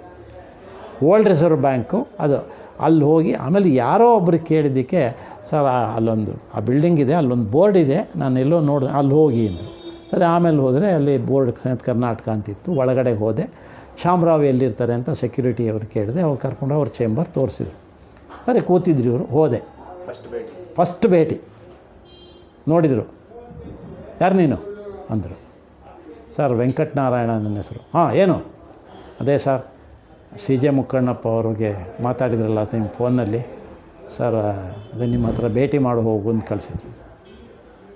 ಓಲ್ಡ್ ರಿಸರ್ವ್ ಬ್ಯಾಂಕು ಅದು. ಅಲ್ಲಿ ಹೋಗಿ ಆಮೇಲೆ ಯಾರೋ ಒಬ್ಬರು ಕೇಳಿದ್ದಕ್ಕೆ, ಸರ್ ಅಲ್ಲೊಂದು, ಆ ಬಿಲ್ಡಿಂಗ್ ಇದೆ, ಅಲ್ಲೊಂದು ಬೋರ್ಡ್ ಇದೆ, ನಾನು ಎಲ್ಲೋ ನೋಡಿದೆ, ಅಲ್ಲಿ ಹೋಗಿ ಅಂದರು. ಸರಿ ಆಮೇಲೆ ಹೋದರೆ ಅಲ್ಲಿ ಬೋರ್ಡ್ ಕರ್ನಾಟಕ ಅಂತಿತ್ತು ಒಳಗಡೆ ಹೋದೆ. ಶಾಮರಾವ್ ಎಲ್ಲಿರ್ತಾರೆ ಅಂತ ಸೆಕ್ಯೂರಿಟಿ ಅವ್ರು ಕೇಳಿದೆ ಅವ್ರು ಕರ್ಕೊಂಡು ಅವ್ರ ಚೇಂಬರ್ ತೋರಿಸಿದ್ರು. ಸರಿ ಕೂತಿದ್ರು ಇವರು ಹೋದೆ. ಫಸ್ಟ್ ಭೇಟಿ. ಫಸ್ಟ್ ಭೇಟಿ. ನೋಡಿದರು. ಯಾರು ನೀನು? ಅಂದರು. ಸರ್ ವೆಂಕಟನಾರಾಯಣ ನನ್ನ ಹೆಸರು. ಹಾಂ ಏನು? ಅದೇ ಸರ್ ಸಿ ಜೆ ಮುಕ್ಕಣ್ಣಪ್ಪ ಅವ್ರಿಗೆ ಮಾತಾಡಿದ್ರಲ್ಲ ನಿಮ್ಮ ಫೋನಲ್ಲಿ ಸರ್ ಅದೇ ನಿಮ್ಮ ಹತ್ರ ಭೇಟಿ ಮಾಡಿ ಹೋಗು ಅಂತ ಕಳಿಸಿದ್ರು.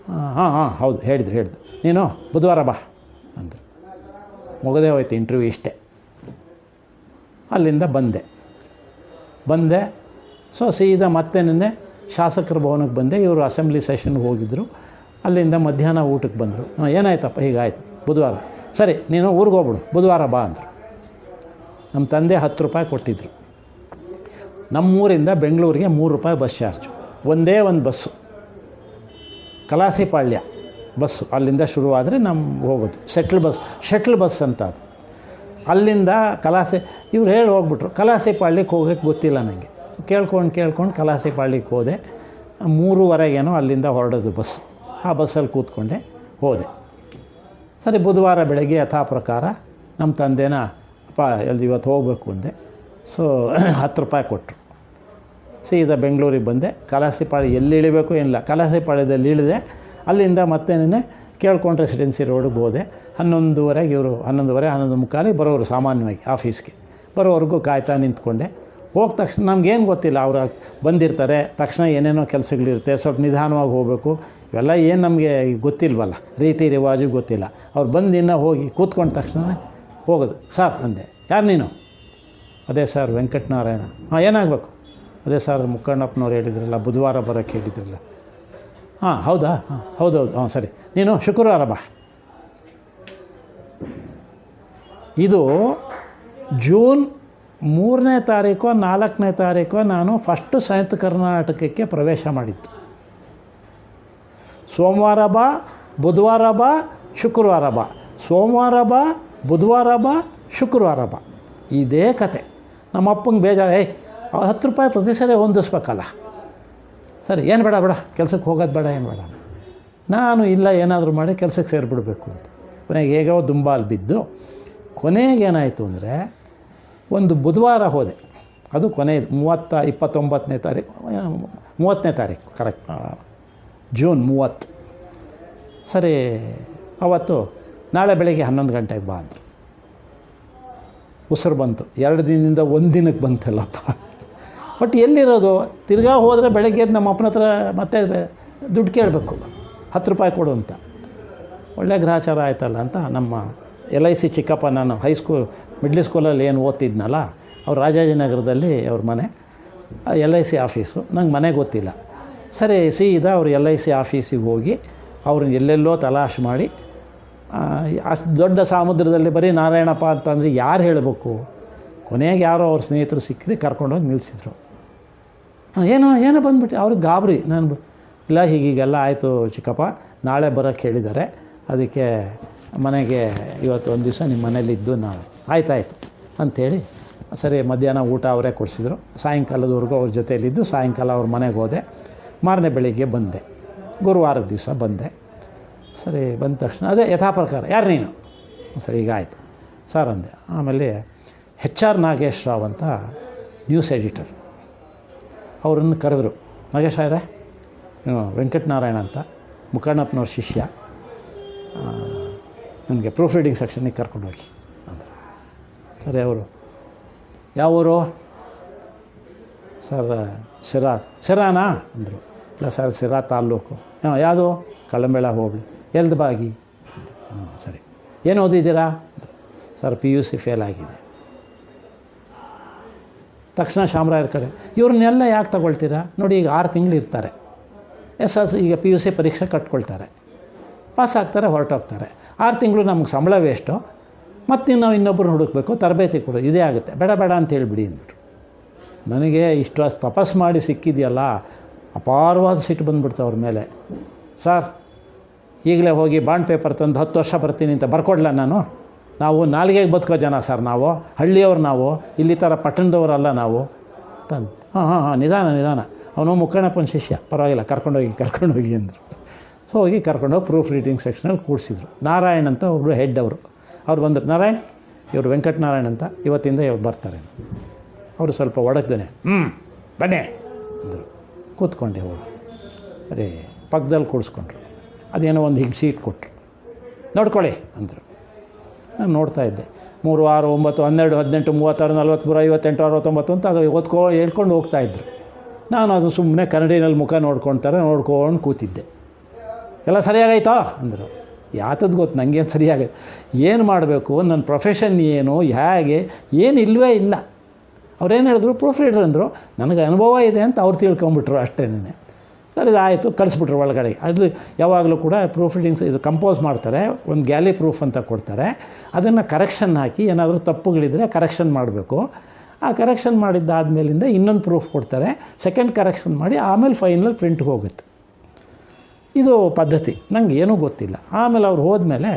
ಹಾಂ ಹಾಂ ಹಾಂ ಹೌದು ಹೇಳಿದ್ರು ಹೇಳಿದ್ರು. ನೀನು ಬುಧವಾರ ಬಾ ಅಂದರು. ಮುಗದೇ ಹೋಯ್ತು ಇಂಟರ್ವ್ಯೂ ಇಷ್ಟೇ. ಅಲ್ಲಿಂದ ಬಂದೆ. ಬಂದೆ. ಸೊ ಸೀದಾ ಮತ್ತೆ ನಿನ್ನೆ ಶಾಸಕರ ಭವನಕ್ಕೆ ಬಂದೆ. ಇವರು ಅಸೆಂಬ್ಲಿ ಸೆಷನ್ಗೆ ಹೋಗಿದ್ದರು ಅಲ್ಲಿಂದ ಮಧ್ಯಾಹ್ನ ಊಟಕ್ಕೆ ಬಂದರು. ಏನಾಯ್ತಪ್ಪ? ಹೀಗಾಯ್ತು. ಬುಧವಾರ. ಸರಿ, ನೀನು ಊರಿಗೆ ಹೋಗ್ಬಿಡು. ಬುಧವಾರ ಬಾ ಅಂದರು. ನಮ್ಮ ತಂದೆ ಹತ್ತು ರೂಪಾಯಿ ಕೊಟ್ಟಿದ್ದರು ನಮ್ಮೂರಿಂದ ಬೆಂಗಳೂರಿಗೆ ಮೂರು ರೂಪಾಯಿ ಬಸ್ ಚಾರ್ಜು ಒಂದೇ ಒಂದು ಬಸ್ಸು ಕಲಾಸಿಪಾಳ್ಯ ಬಸ್ಸು ಅಲ್ಲಿಂದ ಶುರುವಾದರೆ ನಮ್ಮ ಹೋಗೋದು. ಶೆಟ್ಲ್ ಬಸ್ ಶೆಟ್ಲ್ ಬಸ್ ಅಂತ ಅದು. ಅಲ್ಲಿಂದ ಕಲಾಸೆ, ಇವ್ರು ಹೇಳಿ ಹೋಗ್ಬಿಟ್ರು, ಕಲಾಸೆ ಪಾಳ್ಯಕ್ಕೆ ಹೋಗೋಕ್ಕೆ ಗೊತ್ತಿಲ್ಲ ನನಗೆ ಕೇಳ್ಕೊಂಡು ಕೇಳ್ಕೊಂಡು ಕಲಾಸಿಪಾಳ್ಯಕ್ಕೆ ಹೋದೆ. ಮೂರುವರೆಗೇನೋ ಅಲ್ಲಿಂದ ಹೊರಡೋದು ಬಸ್ಸು ಆ ಬಸ್ಸಲ್ಲಿ ಕೂತ್ಕೊಂಡೆ, ಹೋದೆ. ಸರಿ, ಬುಧವಾರ ಬೆಳಗ್ಗೆ ಯಥಾ ಪ್ರಕಾರ ನಮ್ಮ ತಂದೆನ, ಅಪ್ಪ ಎಲ್ಲಿ ಇವತ್ತು ಹೋಗಬೇಕು? ಅಂದೆ. ಸೊ ಹತ್ತು ರೂಪಾಯಿ ಕೊಟ್ಟರು ಸೀದಾ ಬೆಂಗಳೂರಿಗೆ ಬಂದೆ. ಕಲಾಸಿಪಾಳ್ಯ ಎಲ್ಲಿ ಇಳಿಬೇಕು ಏನಿಲ್ಲ. ಕಲಾಸಿಪಾಳ್ಯದಲ್ಲಿ ಇಳಿದೆ. ಅಲ್ಲಿಂದ ಮತ್ತೇನೇ ಕೇಳ್ಕೊಂಡು ರೆಸಿಡೆನ್ಸಿ ರೋಡಿಗೆ ಹೋದೆ. ಹನ್ನೊಂದುವರೆಗೆ ಇವರು, ಹನ್ನೊಂದುವರೆ, ಹನ್ನೊಂದು ಮುಕ್ಕಾಲಿಗೆ ಬರೋರು ಸಾಮಾನ್ಯವಾಗಿ ಆಫೀಸ್ಗೆ ಬರೋವರೆಗೂ ಕಾಯ್ತಾ ನಿಂತ್ಕೊಂಡೆ. ಹೋದ ತಕ್ಷಣ ನಮಗೇನು ಗೊತ್ತಿಲ್ಲ, ಅವರು ಬಂದಿರ್ತಾರೆ, ತಕ್ಷಣ ಏನೇನೋ ಕೆಲಸಗಳಿರುತ್ತೆ, ಸ್ವಲ್ಪ ನಿಧಾನವಾಗಿ ಹೋಗಬೇಕು. ಇವೆಲ್ಲ ಏನು ನಮಗೆ ಗೊತ್ತಿಲ್ವಲ್ಲ, ರೀತಿ ರಿವಾಜು ಗೊತ್ತಿಲ್ಲ. ಅವ್ರು ಬಂದು ಇನ್ನೂ ಹೋಗಿ ಕೂತ್ಕೊಂಡ ತಕ್ಷಣ ಹೋಗೋದು. ಸರ್, ಅಂದೆ. ಯಾರು ನೀನು? ಅದೇ ಸರ್ ವೆಂಕಟನಾರಾಯಣ. ಹಾಂ, ಏನಾಗಬೇಕು? ಅದೇ ಸರ್ ಮುಕ್ಕಣ್ಣಪ್ಪನವ್ರು ಹೇಳಿದ್ರಲ್ಲ, ಬುಧವಾರ ಬರೋಕ್ಕೆ ಹೇಳಿದ್ರಲ್ಲ. ಹಾಂ, ಹೌದಾ? ಹಾಂ, ಹೌದೌದು. ಹಾಂ, ಸರಿ. ನೀನು ಶುಕ್ರವಾರ ಬಾ ಇದು ಜೂನ್ ಮೂರನೇ ತಾರೀಕು, ನಾಲ್ಕನೇ ತಾರೀಕು ನಾನು ಫಸ್ಟು ಸಂಯುಕ್ತ ಕರ್ನಾಟಕಕ್ಕೆ ಪ್ರವೇಶ ಮಾಡಿದ್ದು. ಸೋಮವಾರ ಬಾ ಬುಧವಾರ ಬಾ ಶುಕ್ರವಾರ ಬಾ ಸೋಮವಾರ ಬಾ ಬುಧವಾರ ಬಾ ಶುಕ್ರವಾರ ಬಾ ಇದೇ ಕತೆ. ನಮ್ಮ ಅಪ್ಪಂಗೆ ಬೇಜಾರು, ಏಯ್, ಹತ್ತು ರೂಪಾಯಿ ಪ್ರತಿ ಸರಿ ಹೊಂದಿಸ್ಬೇಕಲ್ಲ. ಸರಿ, ಏನು ಬೇಡ ಬೇಡ, ಕೆಲಸಕ್ಕೆ ಹೋಗೋದು ಬೇಡ, ಏನು ಬೇಡ ನಾನು ಇಲ್ಲ, ಏನಾದರೂ ಮಾಡಿ ಕೆಲಸಕ್ಕೆ ಸೇರಿಬಿಡಬೇಕು ಅಂತ. ಕೊನೆಗೆ ಹೇಗೋ ದುಂಬಾಲ್ ಬಿದ್ದು, ಕೊನೆಗೆ ಏನಾಯಿತು ಅಂದರೆ, ಒಂದು ಬುಧವಾರ ಹೋದೆ. ಅದು ಕೊನೆ ಮೂವತ್ತ, ಇಪ್ಪತ್ತೊಂಬತ್ತನೇ ತಾರೀಕು, ಮೂವತ್ತನೇ ತಾರೀಕು ಕರೆಕ್ಟ್ ಜೂನ್ ಮೂವತ್ತು. ಸರಿ, ಅವತ್ತು ನಾಳೆ ಬೆಳಗ್ಗೆ ಹನ್ನೊಂದು ಗಂಟೆಗೆ ಬಾ ಅಂದರು. ಉಸಿರು ಬಂತು. ಎರಡು ದಿನದಿಂದ ಒಂದು ದಿನಕ್ಕೆ ಬಂತಲ್ಲಪ್ಪ. ಬಟ್ ಎಲ್ಲಿರೋದು? ತಿರ್ಗಾ ಹೋದರೆ ಬೆಳಗ್ಗೆ ಎದ್ದು ನಮ್ಮ ಅಪ್ಪನ ಹತ್ರ ಮತ್ತೆ ದುಡ್ಡು ಕೇಳಬೇಕು. ಹತ್ತು ರೂಪಾಯಿ ಕೊಡು ಅಂತ. ಒಳ್ಳೆ ಗ್ರಹಚಾರ ಆಯ್ತಲ್ಲ ಅಂತ ನಮ್ಮ ಎಲ್ ಐ ಸಿ ಚಿಕ್ಕಪ್ಪ ನಾನು ಹೈಸ್ಕೂಲ್ ಮಿಡ್ಲ್ ಸ್ಕೂಲಲ್ಲಿ ಏನು ಓದ್ತಿದ್ನಲ್ಲ, ಅವ್ರು ರಾಜಾಜಿನಗರದಲ್ಲಿ ಅವ್ರ ಮನೆ, ಎಲ್ ಐ ಸಿ ಆಫೀಸು. ನಂಗೆ ಮನೆ ಗೊತ್ತಿಲ್ಲ. ಸರಿ ಸೀದಾ ಅವ್ರು ಎಲ್ ಐ ಸಿ ಆಫೀಸಿಗೆ ಹೋಗಿ ಅವ್ರನ್ನ ಎಲ್ಲೆಲ್ಲೋ ತಲಾಶ್ ಮಾಡಿ ಅಷ್ಟು ದೊಡ್ಡ ಸಮುದ್ರದಲ್ಲಿ ಬರೀ ನಾರಾಯಣಪ್ಪ ಅಂತಂದರೆ ಯಾರು ಹೇಳಬೇಕು? ಕೊನೆಗೆ ಯಾರೋ ಅವ್ರ ಸ್ನೇಹಿತರು ಸಿಕ್ಕರೆ, ಕರ್ಕೊಂಡೋಗಿ ನಿಲ್ಲಿಸಿದ್ರು ಏನೋ ಏನೋ ಬಂದ್ಬಿಟ್ಟು. ಅವ್ರಿಗೆ ಗಾಬರಿ. ನಾನು ಇಲ್ಲ ಹೀಗೀಗೆಲ್ಲ ಆಯಿತು ಚಿಕ್ಕಪ್ಪ. ನಾಳೆ ಬರೋಕ್ಕೆ ಹೇಳಿದ್ದಾರೆ. ಅದಕ್ಕೆ ಮನೆಗೆ ಇವತ್ತು ಒಂದು ದಿವಸ ನಿಮ್ಮ ಮನೇಲಿದ್ದು ನಾವು ಆಯ್ತಾಯ್ತು ಅಂಥೇಳಿ ಸರಿ, ಮಧ್ಯಾಹ್ನ ಊಟ ಅವರೇ ಕೊಡಿಸಿದ್ರು. ಸಾಯಂಕಾಲದವರೆಗೂ ಅವ್ರ ಜೊತೆಯಲ್ಲಿದ್ದು ಸಾಯಂಕಾಲ ಅವ್ರ ಮನೆಗೆ ಹೋದೆ. ಮಾರನೇ ಬೆಳಿಗ್ಗೆ ಬಂದೆ. ಗುರುವಾರದ ದಿವಸ ಬಂದೆ. ಸರಿ, ಬಂದ ತಕ್ಷಣ, ಅದೇ ಯಥಾಪ್ರಕಾರ, ಯಾರು ನೀನು? ಸರಿ, ಈಗ ಆಯಿತು. ಸರ್ ಅಂದೆ. ಆಮೇಲೆ ಹೆಚ್ ಆರ್ ನಾಗೇಶ್ ರಾವ್ ಅಂತ ನ್ಯೂಸ್ ಎಡಿಟರ್. ಅವರನ್ನು ಕರೆದ್ರು ನಾಗೇಶ್ ಅವರೇ ವೆಂಕಟನಾರಾಯಣ ಅಂತ, ಮುಖಣ್ಣಪ್ಪನವ್ರ ಶಿಷ್ಯ ನನಗೆ ಪ್ರೂಫ್ ರೀಡಿಂಗ್ ಸೆಕ್ಷನಿಗೆ ಕರ್ಕೊಂಡು ಹೋಗಿ ಅಂದರು. ಸರಿ, ಅವರು, ಯಾವ ಊರು? ಸರ್ ಸಿರಾ ಸಿರಾನಾ ಅಂದರು. ಇಲ್ಲ ಸರ್ ಸಿರಾ ತಾಲ್ಲೂಕು. ಹಾಂ ಯಾವುದು? ಕಳ್ಳಂಬೇಳ ಹೋಬಳಿ. ಎಲ್ದು ಬಾಗಿ? ಹಾಂ ಸರಿ. ಏನು ಓದಿದ್ದೀರಾ? Sir, P U C fail ಆಗಿದೆ. ತಕ್ಷಣ ಶಾಮರಾಯರ ಕಡೆ ಇವ್ರನ್ನೆಲ್ಲ ಯಾಕೆ ತಗೊಳ್ತೀರಾ? ನೋಡಿ ಈಗ ಆರು ತಿಂಗಳು ಇರ್ತಾರೆ. ಎಸ್ ಎಸ್ ಈಗ ಪಿ ಯು ಸಿ ಪರೀಕ್ಷೆ ಕಟ್ಕೊಳ್ತಾರೆ. ಪಾಸ್ ಆಗ್ತಾರೆ ಹೊರಟೋಗ್ತಾರೆ. ಆರು ತಿಂಗಳು ನಮ್ಗೆ ಸಂಬಳ ವೇಸ್ಟು ಮತ್ತು ನಾವು ಇನ್ನೊಬ್ಬರು ಹುಡುಕಬೇಕು, ತರಬೇತಿ ಕೊಡು, ಇದೇ ಆಗುತ್ತೆ. ಬೇಡ ಬೇಡ ಅಂತ ಹೇಳಿಬಿಡಿ ಅಂದ್ಬಿಟ್ರು. ನನಗೆ ಇಷ್ಟು ತಪಸ್ ಮಾಡಿ ಸಿಕ್ಕಿದೆಯಲ್ಲ, ಅಪಾರವಾದ ಸಿಟ್ಟು ಬಂದ್ಬಿಡ್ತು ಅವ್ರ ಮೇಲೆ. ಸರ್, ಈಗಲೇ ಹೋಗಿ ಬಾಂಡ್ ಪೇಪರ್ ತಂದು ಹತ್ತು ವರ್ಷ ಬರ್ತೀನಿ ಅಂತ ಬರ್ಕೊಡ್ಲ ನಾನು? ನಾವು ನಾಲಿಗೆಗೆ ಬದುಕೋ ಜನ ಸರ್ ನಾವು ಹಳ್ಳಿಯವ್ರು ನಾವು ಇಲ್ಲಿ ಥರ ಪಟ್ಟಣದವರಲ್ಲ ನಾವು. ತಂದು ಹಾಂ ಹಾಂ ಹಾಂ ನಿಧಾನ ನಿಧಾನ. ಅವನು ಮುಕ್ಕಣ್ಣಪ್ಪನ ಶಿಷ್ಯ. ಪರವಾಗಿಲ್ಲ ಕರ್ಕೊಂಡೋಗಿ ಕರ್ಕೊಂಡೋಗಿ ಅಂದರು. ಸೊ ಹೋಗಿ ಕರ್ಕೊಂಡೋಗಿ ಪ್ರೂಫ್ ರೀಡಿಂಗ್ ಸೆಕ್ಷನಲ್ಲಿ ಕೂಡಿಸಿದ್ರು. ನಾರಾಯಣ್ ಅಂತ ಒಬ್ಬರು ಹೆಡ್ ಅವರು. ಅವ್ರು ಬಂದರು ನಾರಾಯಣ್ ಇವರು ವೆಂಕಟನಾರಾಯಣ್ ಅಂತ ಇವತ್ತಿಂದ ಇವ್ರು ಬರ್ತಾರೆ ಅಂತ. ಅವರು ಸ್ವಲ್ಪ ಒಡಗ್ದೇನೆ. ಹ್ಞೂ ಬನ್ನಿ. ಅಂದರು. ಕೂತ್ಕೊಂಡೆ ಹೋಗಿ. ಅದೇ ಪಕ್ಕದಲ್ಲಿ ಕೂಡಿಸ್ಕೊಂಡ್ರು. ಅದೇನೋ ಒಂದು ಹಿಂಗೆ ಶೀಟ್ ಕೊಟ್ಟರು ನೋಡ್ಕೊಳ್ಳಿ ಅಂದರು. ನಾನು ನೋಡ್ತಾ ಇದ್ದೆ. ಮೂರು, ಆರು, ಒಂಬತ್ತು, ಹನ್ನೆರಡು, ಹದಿನೆಂಟು, ಮೂವತ್ತಾರು ನಲ್ವತ್ತ್ಮೂರು ಐವತ್ತೆಂಟು, ಅರವತ್ತೊಂಬತ್ತು ಅಂತ ಅದು ಓದ್ಕೊ, ಹೇಳ್ಕೊಂಡು ಹೋಗ್ತಾ ಇದ್ರು. ನಾನು ಅದು ಸುಮ್ಮನೆ ಕನ್ನಡಿನಲ್ಲಿ ಮುಖ ನೋಡ್ಕೊಳ್ತಾರೆ ನೋಡ್ಕೊಂಡು ಕೂತಿದ್ದೆ. ಎಲ್ಲ ಸರಿಯಾಗೈತಾ ಅಂದರು. ಯಾತದ್ದು ಗೊತ್ತು ನನಗೇನು ಸರಿಯಾಗಿ ಏನು ಮಾಡಬೇಕು? ನನ್ನ ಪ್ರೊಫೆಷನ್ ಏನು? ಹೇಗೆ? ಏನು ಇಲ್ಲವೇ ಇಲ್ಲ. ಅವ್ರೇನು ಹೇಳಿದ್ರು? ಪ್ರೂಫ್ ರೀಡರ್ ಅಂದರು. ನನಗೆ ಅನುಭವ ಇದೆ ಅಂತ ಅವ್ರು ತಿಳ್ಕೊಂಬಿಟ್ರು ಅಷ್ಟೇನೆ. ಸರಿ ಆಯಿತು, ಕಳಿಸ್ಬಿಟ್ರು ಒಳಗಡೆ. ಅದು ಯಾವಾಗಲೂ ಕೂಡ ಪ್ರೂಫ್ ರೀಡಿಂಗ್ಸ್ ಇದು ಕಂಪೋಸ್ ಮಾಡ್ತಾರೆ, ಒಂದು ಗ್ಯಾಲಿ ಪ್ರೂಫ್ ಅಂತ ಕೊಡ್ತಾರೆ. ಅದನ್ನು ಕರೆಕ್ಷನ್ ಹಾಕಿ, ಏನಾದರೂ ತಪ್ಪುಗಳಿದ್ರೆ ಕರೆಕ್ಷನ್ ಮಾಡಬೇಕು. ಆ ಕರೆಕ್ಷನ್ ಮಾಡಿದ್ದಾದಮೇಲಿಂದ ಇನ್ನೊಂದು ಪ್ರೂಫ್ ಕೊಡ್ತಾರೆ. ಸೆಕೆಂಡ್ ಕರೆಕ್ಷನ್ ಮಾಡಿ, ಆಮೇಲೆ ಫೈನಲ್ ಪ್ರಿಂಟ್ಗೆ ಹೋಗುತ್ತೆ. ಇದು ಪದ್ಧತಿ. ನಂಗೆ ಏನೂ ಗೊತ್ತಿಲ್ಲ. ಆಮೇಲೆ ಅವ್ರು ಹೋದ್ಮೇಲೆ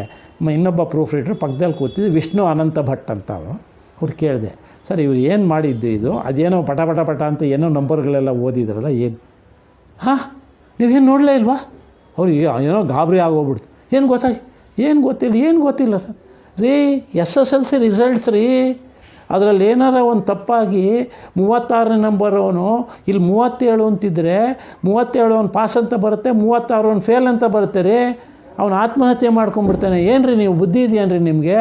ಇನ್ನೊಬ್ಬ ಪ್ರೂಫ್ ರೀಡ್ರು ಪಕ್ಕದಲ್ಲಿ ಕೂತಿದ್ದು ವಿಷ್ಣು ಅನಂತ ಭಟ್ ಅಂತ ಅವರು ಅವ್ರು ಕೇಳಿದೆ, ಸರ್, ಇವ್ರು ಏನು ಮಾಡಿದ್ದು ಇದು? ಅದೇನೋ ಪಟ ಪಟ ಪಟ ಅಂತ ಏನೋ ನಂಬರ್ಗಳೆಲ್ಲ ಓದಿದ್ರಲ್ಲ, ಏನು ಹಾಂ, ನೀವೇನು ನೋಡಲೇ ಇಲ್ವಾ? ಅವ್ರಿಗೆ ಏನೋ ಗಾಬರಿ ಆಗೋಗ್ಬಿಡ್ತು. ಏನು ಗೊತ್ತಾಗಿ ಏನು ಗೊತ್ತಿಲ್ಲ ಏನು ಗೊತ್ತಿಲ್ಲ ಸರ್. ರೀ, S S L C results ರೀ. ಅದರಲ್ಲಿ ಏನಾರ ಒಂದು ತಪ್ಪಾಗಿ ಮೂವತ್ತಾರನೇ ನಂಬರ್ ಅವನು, ಇಲ್ಲಿ ಮೂವತ್ತೇಳು ಅಂತಿದ್ರೆ, ಮೂವತ್ತೇಳು ಅವ್ನು ಪಾಸ್ ಅಂತ ಬರುತ್ತೆ, ಮೂವತ್ತಾರು ಅವ್ನು ಫೇಲ್ ಅಂತ ಬರುತ್ತೆ ರೀ. ಅವನು ಆತ್ಮಹತ್ಯೆ ಮಾಡ್ಕೊಂಡ್ಬಿಡ್ತಾನೆ. ಏನು ರೀ ನೀವು, ಬುದ್ಧಿ ಇದೆಯೇನ್ರಿ ನಿಮಗೆ?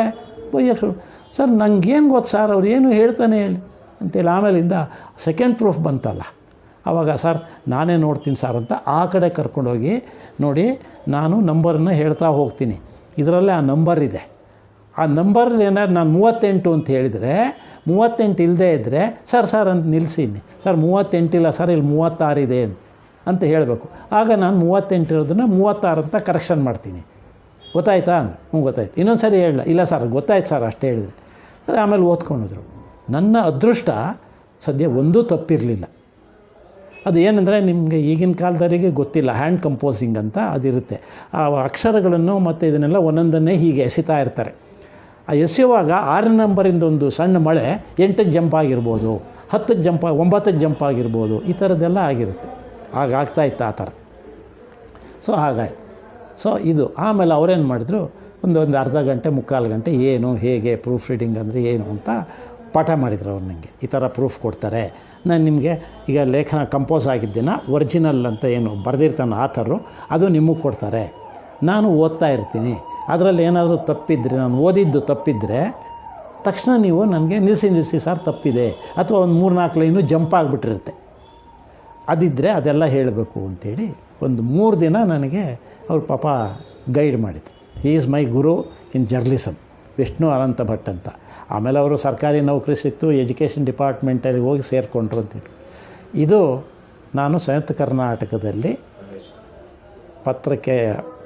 ಬೈಯಕ್ಕೆ ಸರ್ ನಂಗೇನು ಗೊತ್ತು ಸರ್, ಅವ್ರು ಏನು ಹೇಳ್ತಾನೆ ಹೇಳಿ. ಅಂತೇಳಿ ಆಮೇಲಿಂದ ಸೆಕೆಂಡ್ ಪ್ರೂಫ್ ಬಂತಲ್ಲ. ಆವಾಗ ಸರ್, ನಾನೇ ನೋಡ್ತೀನಿ ಸರ್ ಅಂತ ಆ ಕಡೆ ಕರ್ಕೊಂಡೋಗಿ ನೋಡಿ ನಾನು ನಂಬರನ್ನು ಹೇಳ್ತಾ ಹೋಗ್ತೀನಿ. ಇದರಲ್ಲೇ ಆ ನಂಬರ್ ಇದೆ. ಆ ನಂಬರ್ ಏನಾದ್ರು ನಾನು ಮೂವತ್ತೆಂಟು ಅಂತ ಹೇಳಿದರೆ, ಮೂವತ್ತೆಂಟು ಇಲ್ಲದೇ ಇದ್ದರೆ ಸರ್ ಸರ್ ಅಂತ ನಿಲ್ಲಿಸಿದ್ದೀನಿ ಸರ್ ಮೂವತ್ತೆಂಟಿಲ್ಲ ಸರ್, ಇಲ್ಲಿ ಮೂವತ್ತಾರಿದೆ ಅಂತ ಹೇಳಬೇಕು. ಆಗ ನಾನು ಮೂವತ್ತೆಂಟು ಇರೋದನ್ನು ಮೂವತ್ತಾರು ಅಂತ ಕರೆಕ್ಷನ್ ಮಾಡ್ತೀನಿ. ಗೊತ್ತಾಯ್ತಾ? ಹ್ಞೂ, ಗೊತ್ತಾಯ್ತು. ಇನ್ನೊಂದು ಸರಿ ಹೇಳಲ್ಲ. ಇಲ್ಲ ಸರ್, ಗೊತ್ತಾಯ್ತು ಸರ್ ಅಷ್ಟೇ ಹೇಳಿದ್ರೆ. ಆಮೇಲೆ ಓದ್ಕೊಂಡಿದ್ರು ನನ್ನ ಅದೃಷ್ಟ ಸದ್ಯ ಒಂದೂ ತಪ್ಪಿರಲಿಲ್ಲ. ಅದು ಏನಂದರೆ ನಿಮಗೆ ಈಗಿನ ಕಾಲದವರಿಗೆ ಗೊತ್ತಿಲ್ಲ ಹ್ಯಾಂಡ್ ಕಂಪೋಸಿಂಗ್ ಅಂತ ಅದಿರುತ್ತೆ. ಆ ಅಕ್ಷರಗಳನ್ನು ಮತ್ತು ಇದನ್ನೆಲ್ಲ ಒಂದೊಂದನ್ನೇ ಹೀಗೆ ಎಸಿತಾ ಇರ್ತಾರೆ. ಆ ಎಸೆಯುವಾಗ ಆರು ನಂಬರಿಂದ ಒಂದು ಸಣ್ಣ ಮಳೆ ಎಂಟಕ್ಕೆ ಜಂಪ್ ಆಗಿರ್ಬೋದು ಹತ್ತಕ್ಕೆ ಜಂಪ್ ಒಂಬತ್ತಕ್ಕೆ ಜಂಪ್ ಆಗಿರ್ಬೋದು, ಈ ಥರದ್ದೆಲ್ಲ ಆಗಿರುತ್ತೆ. ಆಗ ಆಗ್ತಾ ಇತ್ತು ಆ ಥರ. ಸೊ ಹಾಗಾಯ್ತು. ಸೊ ಇದು ಆಮೇಲೆ ಅವರೇನು ಮಾಡಿದ್ರು, ಒಂದು ಒಂದು ಅರ್ಧ ಗಂಟೆ, ಮುಕ್ಕಾಲು ಗಂಟೆ ಏನು, ಹೇಗೆ ಪ್ರೂಫ್ ರೀಡಿಂಗ್ ಅಂದರೆ ಏನು ಅಂತ ಪಾಠ ಮಾಡಿದ್ರು ಅವ್ರು ನನಗೆ ಈ ಥರ ಪ್ರೂಫ್ ಕೊಡ್ತಾರೆ. ನಾನು ನಿಮಗೆ ಈಗ ಲೇಖನ ಕಂಪೋಸ್ ಆಗಿದ್ದೇನ? ಒರಿಜಿನಲ್ ಅಂತ ಏನು ಬರೆದಿರ್ತಾನೆ ಆಥರು ಅದು ನಿಮಗೆ ಕೊಡ್ತಾರೆ. ನಾನು ಓದ್ತಾ ಇರ್ತೀನಿ. ಅದರಲ್ಲಿ ಏನಾದರೂ ತಪ್ಪಿದ್ರೆ, ನಾನು ಓದಿದ್ದು ತಪ್ಪಿದ್ದರೆ ತಕ್ಷಣ ನೀವು ನನಗೆ ನಿಲ್ಲಿಸಿ ನಿಲ್ಲಿಸಿ ಸರ್ ತಪ್ಪಿದೆ. ಅಥವಾ ಒಂದು ಮೂರು ನಾಲ್ಕು ಲೈನು ಜಂಪ್ ಆಗಿಬಿಟ್ಟಿರುತ್ತೆ. ಅದಿದ್ದರೆ ಅದೆಲ್ಲ ಹೇಳಬೇಕು ಅಂಥೇಳಿ ಒಂದು ಮೂರು ದಿನ ನನಗೆ ಅವ್ರ ಪಾಪ ಗೈಡ್ ಮಾಡಿದ್ರು. He is my guru in journalism Vishnu Anant Bhat ಅಂತ. ಆಮೇಲೆ ಅವರು ಸರ್ಕಾರಿ ನೌಕರಿ ಸಿಕ್ತು, ಎಜುಕೇಷನ್ ಡಿಪಾರ್ಟ್ಮೆಂಟಲ್ಲಿ ಹೋಗಿ ಸೇರಿಕೊಂಡ್ರು ಅಂತೇಳಿ ಇದು ನಾನು ಸಂಯುಕ್ತ ಕರ್ನಾಟಕದಲ್ಲಿ ಪತ್ರಕ್ಕೆ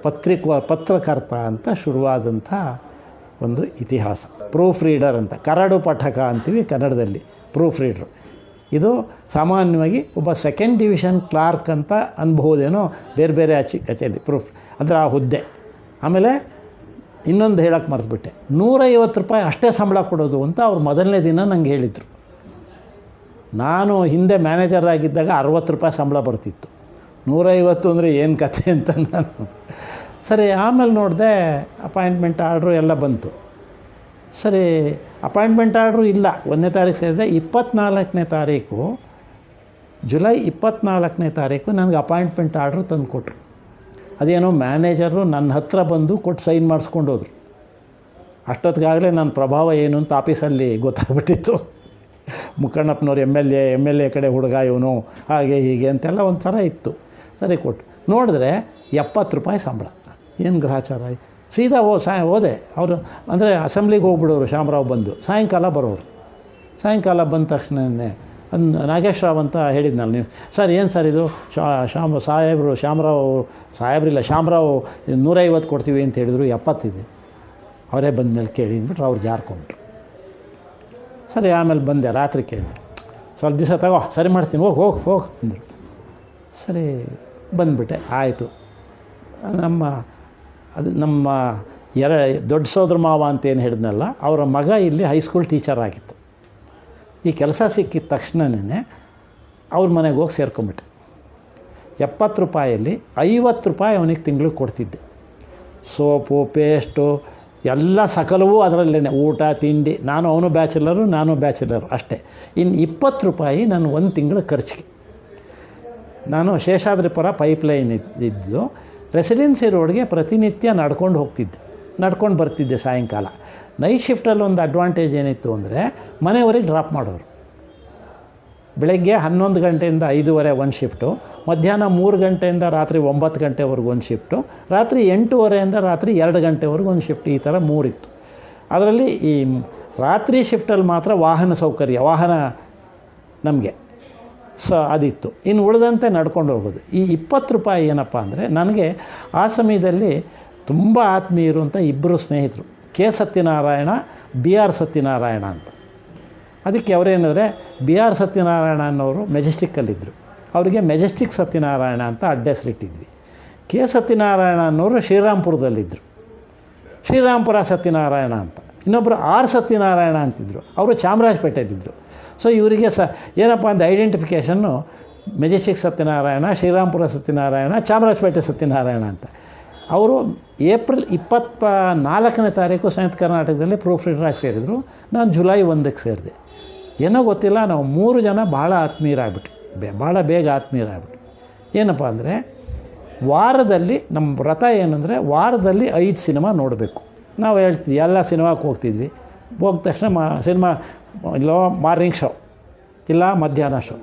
ಪತ್ರಿಕ ಪತ್ರಕರ್ತ ಅಂತ ಶುರುವಾದಂಥ ಒಂದು ಇತಿಹಾಸ. ಪ್ರೂಫ್ ರೀಡರ್ ಅಂತ. ಕರಡು ಪಠಕ ಅಂತೀವಿ ಕನ್ನಡದಲ್ಲಿ ಪ್ರೂಫ್ ರೀಡ್ರು ಇದು ಸಾಮಾನ್ಯವಾಗಿ ಒಬ್ಬ ಸೆಕೆಂಡ್ ಡಿವಿಷನ್ ಕ್ಲಾರ್ಕ್ ಅಂತ ಅನ್ಬಹುದೇನೋ ಬೇರೆ ಬೇರೆ ಆಚೆ ಕಚೇರಿ, ಪ್ರೂಫ್. ಅಂದರೆ ಆ ಹುದ್ದೆ. ಆಮೇಲೆ ಇನ್ನೊಂದು ಹೇಳಕ್ಕೆ ಮರೆತುಬಿಟ್ಟೆ. ನೂರೈವತ್ತು ರೂಪಾಯಿ ಅಷ್ಟೇ ಸಂಬಳ ಕೊಡೋದು ಅಂತ ಅವ್ರು ಮೊದಲನೇ ದಿನ ನಂಗೆ ಹೇಳಿದರು. ನಾನು ಹಿಂದೆ ಮ್ಯಾನೇಜರ್ ಆಗಿದ್ದಾಗ ಅರವತ್ತು ರೂಪಾಯಿ ಸಂಬಳ ಬರ್ತಿತ್ತು. ನೂರೈವತ್ತು ಅಂದರೆ ಏನು ಕತೆ ಅಂತ ನಾನು. ಸರಿ, ಆಮೇಲೆ ನೋಡಿದೆ ಅಪಾಯಿಂಟ್ಮೆಂಟ್ ಆರ್ಡ್ರು ಎಲ್ಲ ಬಂತು. ಸರಿ, ಅಪಾಯಿಂಟ್ಮೆಂಟ್ ಆರ್ಡ್ರು ಇಲ್ಲ. ಒಂದನೇ ತಾರೀಕು ಸೇರಿದೆ. ಇಪ್ಪತ್ತ್ನಾಲ್ಕನೇ ತಾರೀಕು, ಜುಲೈ ಇಪ್ಪತ್ತ್ನಾಲ್ಕನೇ ತಾರೀಕು ನನಗೆ ಅಪಾಯಿಂಟ್ಮೆಂಟ್ ಆರ್ಡ್ರು ತಂದು ಕೊಟ್ಟರು ಅದೇನೋ ಮ್ಯಾನೇಜರು ನನ್ನ ಹತ್ರ ಬಂದು ಕೊಟ್ಟು ಸೈನ್ ಮಾಡಿಸ್ಕೊಂಡು ಹೋದರು ಅಷ್ಟೊತ್ತಿಗಾಗಲೇ ನನ್ನ ಪ್ರಭಾವ ಏನು ಅಂತ ಆಫೀಸಲ್ಲಿ ಗೊತ್ತಾಗ್ಬಿಟ್ಟಿತ್ತು. ಮುಖಣ್ಣಪ್ಪನವ್ರು M L A, M L A ಕಡೆ ಹುಡುಗ ಇವನು, ಹಾಗೆ ಹೀಗೆ ಅಂತೆಲ್ಲ ಒಂಥರ ಇತ್ತು. ಸರಿ ಕೊಟ್ಟು. ನೋಡಿದ್ರೆ ಎಪ್ಪತ್ತು ರೂಪಾಯಿ ಸಂಬಳ. ಏನು ಗ್ರಹಚಾರ? ಸೀದಾ ಓ ಸಾಯ ಹೋದೆ. ಅವರು ಅಂದರೆ ಅಸೆಂಬ್ಲಿಗೆ ಹೋಗ್ಬಿಡೋರು ಶಾಮರಾವ್ ಬಂದು. ಸಾಯಂಕಾಲ ಬರೋರು. ಸಾಯಂಕಾಲ ಬಂದ ತಕ್ಷಣವೇ ನಾಗೇಶ್ ರಾವ್ ಅಂತ ಹೇಳಿದ್ನಲ್ಲ ನೀವು. ಸರ್, ಏನು ಸರ್ ಇದು? ಶಾ ಶಾಮ್ ಸಾಹೇಬರು, ಶ್ಯಾಮರಾವ್, ಸಾಹೇಬ್ರಿಲ್ಲ, ಶ್ಯಾಮರಾವ್ ನೂರೈವತ್ತು ಕೊಡ್ತೀವಿ ಅಂತ ಹೇಳಿದ್ರು, ಎಪ್ಪತ್ತಿದೆ. ಅವರೇ ಬಂದಮೇಲೆ ಕೇಳಿ ಅಂದ್ಬಿಟ್ರು, ಅವ್ರು ಜಾರ್ಕೊಂಡ್ರು. ಸರಿ, ಆಮೇಲೆ ಬಂದೆ, ರಾತ್ರಿ ಕೇಳಿದೆ ಸ್ವಲ್ಪ ದಿವಸ ತಗೋ, ಸರಿ ಮಾಡ್ತೀನಿ, ಹೋಗಿ ಹೋಗಿ ಹೋಗಿ ಅಂದರು. ಸರಿ, ಬಂದುಬಿಟ್ಟೆ, ಆಯಿತು. ನಮ್ಮ, ಅದು ನಮ್ಮ ಎರ ದೊಡ್ಡ ಸೋದರ ಮಾವ ಅಂತ ಏನು ಹೇಳಿದ್ನಲ್ಲ, ಅವರ ಮಗ ಇಲ್ಲಿ ಹೈಸ್ಕೂಲ್ ಟೀಚರ್ ಆಗಿತ್ತು. ಈ ಕೆಲಸ ಸಿಕ್ಕಿದ ತಕ್ಷಣನೇ ಅವ್ರ ಮನೆಗೆ ಹೋಗಿ ಸೇರ್ಕೊಂಬಿಟ್ಟೆ ಎಪ್ಪತ್ತು ರೂಪಾಯಲ್ಲಿ ಐವತ್ತು ರೂಪಾಯಿ ಅವನಿಗೆ ತಿಂಗಳಿಗೆ ಕೊಡ್ತಿದ್ದೆ. ಸೋಪು, ಪೇಸ್ಟು, ಎಲ್ಲ ಸಕಲವೂ ಅದರಲ್ಲೇ ಊಟ, ತಿಂಡಿ, ನಾನು ಅವನು ಬ್ಯಾಚುಲರು, ನಾನು ಬ್ಯಾಚುಲರು ಅಷ್ಟೇ. ಇನ್ನು ಇಪ್ಪತ್ತು ರೂಪಾಯಿ ನಾನು ಒಂದು ತಿಂಗಳ ಖರ್ಚಿಗೆ. ನಾನು ಶೇಷಾದ್ರಿಪುರ ಪೈಪ್ಲೈನ್ ಇದ್ದು ರೆಸಿಡೆನ್ಸಿ ರೋಡ್ಗೆ ಪ್ರತಿನಿತ್ಯ ನಡ್ಕೊಂಡು ಹೋಗ್ತಿದ್ದೆ. ನಡ್ಕೊಂಡು ಬರ್ತಿದ್ದೆ ಸಾಯಂಕಾಲ. ನೈಟ್ ಶಿಫ್ಟಲ್ಲಿ ಒಂದು ಅಡ್ವಾಂಟೇಜ್ ಏನಿತ್ತು ಅಂದರೆ ಮನೆಯವರೆಗೆ ಡ್ರಾಪ್ ಮಾಡೋರು. ಬೆಳಗ್ಗೆ ಹನ್ನೊಂದು ಗಂಟೆಯಿಂದ ಐದೂವರೆ ಒಂದು ಶಿಫ್ಟು ಮಧ್ಯಾಹ್ನ ಮೂರು ಗಂಟೆಯಿಂದ ರಾತ್ರಿ ಒಂಬತ್ತು ಗಂಟೆವರೆಗೂ ಒಂದು ಶಿಫ್ಟು ರಾತ್ರಿ ಎಂಟೂವರೆಯಿಂದ ರಾತ್ರಿ ಎರಡು ಗಂಟೆವರೆಗೂ ಒಂದು ಶಿಫ್ಟ್ ಈ ಥರ ಮೂರಿತ್ತು. ಅದರಲ್ಲಿ ಈ ರಾತ್ರಿ ಶಿಫ್ಟಲ್ಲಿ ಮಾತ್ರ ವಾಹನ ಸೌಕರ್ಯ, ವಾಹನ ನಮಗೆ ಸೊ ಅದಿತ್ತು. ಇನ್ನು ಉಳಿದಂತೆ ನಡ್ಕೊಂಡು ಹೋಗೋದು. ಈ ಇಪ್ಪತ್ತು ರೂಪಾಯಿ ಏನಪ್ಪ ಅಂದರೆ, ನನಗೆ ಆ ಸಮಯದಲ್ಲಿ ತುಂಬ ಆತ್ಮೀಯರು ಅಂತ ಇಬ್ಬರು ಸ್ನೇಹಿತರು. K. Satyanarayana B R Satyanarayana ಅಂತ. ಅದಕ್ಕೆ ಅವರೇನಂದರೆ ಬಿ ಆರ್ ಸತ್ಯನಾರಾಯಣ ಅನ್ನೋರು ಮೆಜೆಸ್ಟಿಕ್ಕಲ್ಲಿದ್ದರು ಅವರಿಗೆ ಮೆಜೆಸ್ಟಿಕ್ ಸತ್ಯನಾರಾಯಣ ಅಂತ ಅಡ್ಡ ಹೆಸರಿಟ್ಟಿದ್ವಿ ಕೆ. ಸತ್ಯನಾರಾಯಣ ಅನ್ನೋರು ಶ್ರೀರಾಮ್ಪುರದಲ್ಲಿದ್ದರು ಶ್ರೀರಾಮ್ಪುರ ಸತ್ಯನಾರಾಯಣ ಅಂತ. ಇನ್ನೊಬ್ಬರು ಆರ್. ಸತ್ಯನಾರಾಯಣ ಅಂತಿದ್ದರು. ಅವರು ಚಾಮರಾಜಪೇಟೆಯಲ್ಲಿದ್ದರು. ಸೊ ಇವರಿಗೆ ಸ, ಏನಪ್ಪ ಅಂದರೆ ಐಡೆಂಟಿಫಿಕೇಷನ್ನು ಮೆಜೆಸ್ಟಿಕ್ ಸತ್ಯನಾರಾಯಣ ಶ್ರೀರಾಮ್ಪುರ ಸತ್ಯನಾರಾಯಣ, ಚಾಮರಾಜಪೇಟೆ ಸತ್ಯನಾರಾಯಣ ಅಂತ. ಅವರು ಏಪ್ರಿಲ್ ಇಪ್ಪತ್ತ ನಾಲ್ಕನೇ ತಾರೀಕು ಸಂಯುಕ್ತ ಕರ್ನಾಟಕದಲ್ಲಿ ಪ್ರೂಫ್ ರೀಡರಾಗಿ ಸೇರಿದರು. ನಾನು ಜುಲೈ ಒಂದಕ್ಕೆ ಸೇರಿದೆ. ಏನೋ ಗೊತ್ತಿಲ್ಲ, ನಾವು ಮೂರು ಜನ ಭಾಳ ಆತ್ಮೀಯರಾಗ್ಬಿಟ್ಟು ಬೇ ಭಾಳ ಬೇಗ ಆತ್ಮೀಯರಾಗ್ಬಿಟ್ಟು ಏನಪ್ಪ ಅಂದರೆ, ವಾರದಲ್ಲಿ ನಮ್ಮ ವ್ರತ ಏನಂದರೆ, ವಾರದಲ್ಲಿ ಐದು ಸಿನಿಮಾ ನೋಡಬೇಕು. ನಾವು ಹೇಳ್ತಿದ್ವಿ, ಎಲ್ಲ ಸಿನಿಮಾಕ್ಕೆ ಹೋಗ್ತಿದ್ವಿ. ಹೋಗಿದ ತಕ್ಷಣ ಮಾ, ಸಿನಿಮಾ, ಇಲ್ಲೋ, ಮಾರ್ನಿಂಗ್ ಶೋ. ಇಲ್ಲ, ಮಧ್ಯಾಹ್ನ ಶೋ.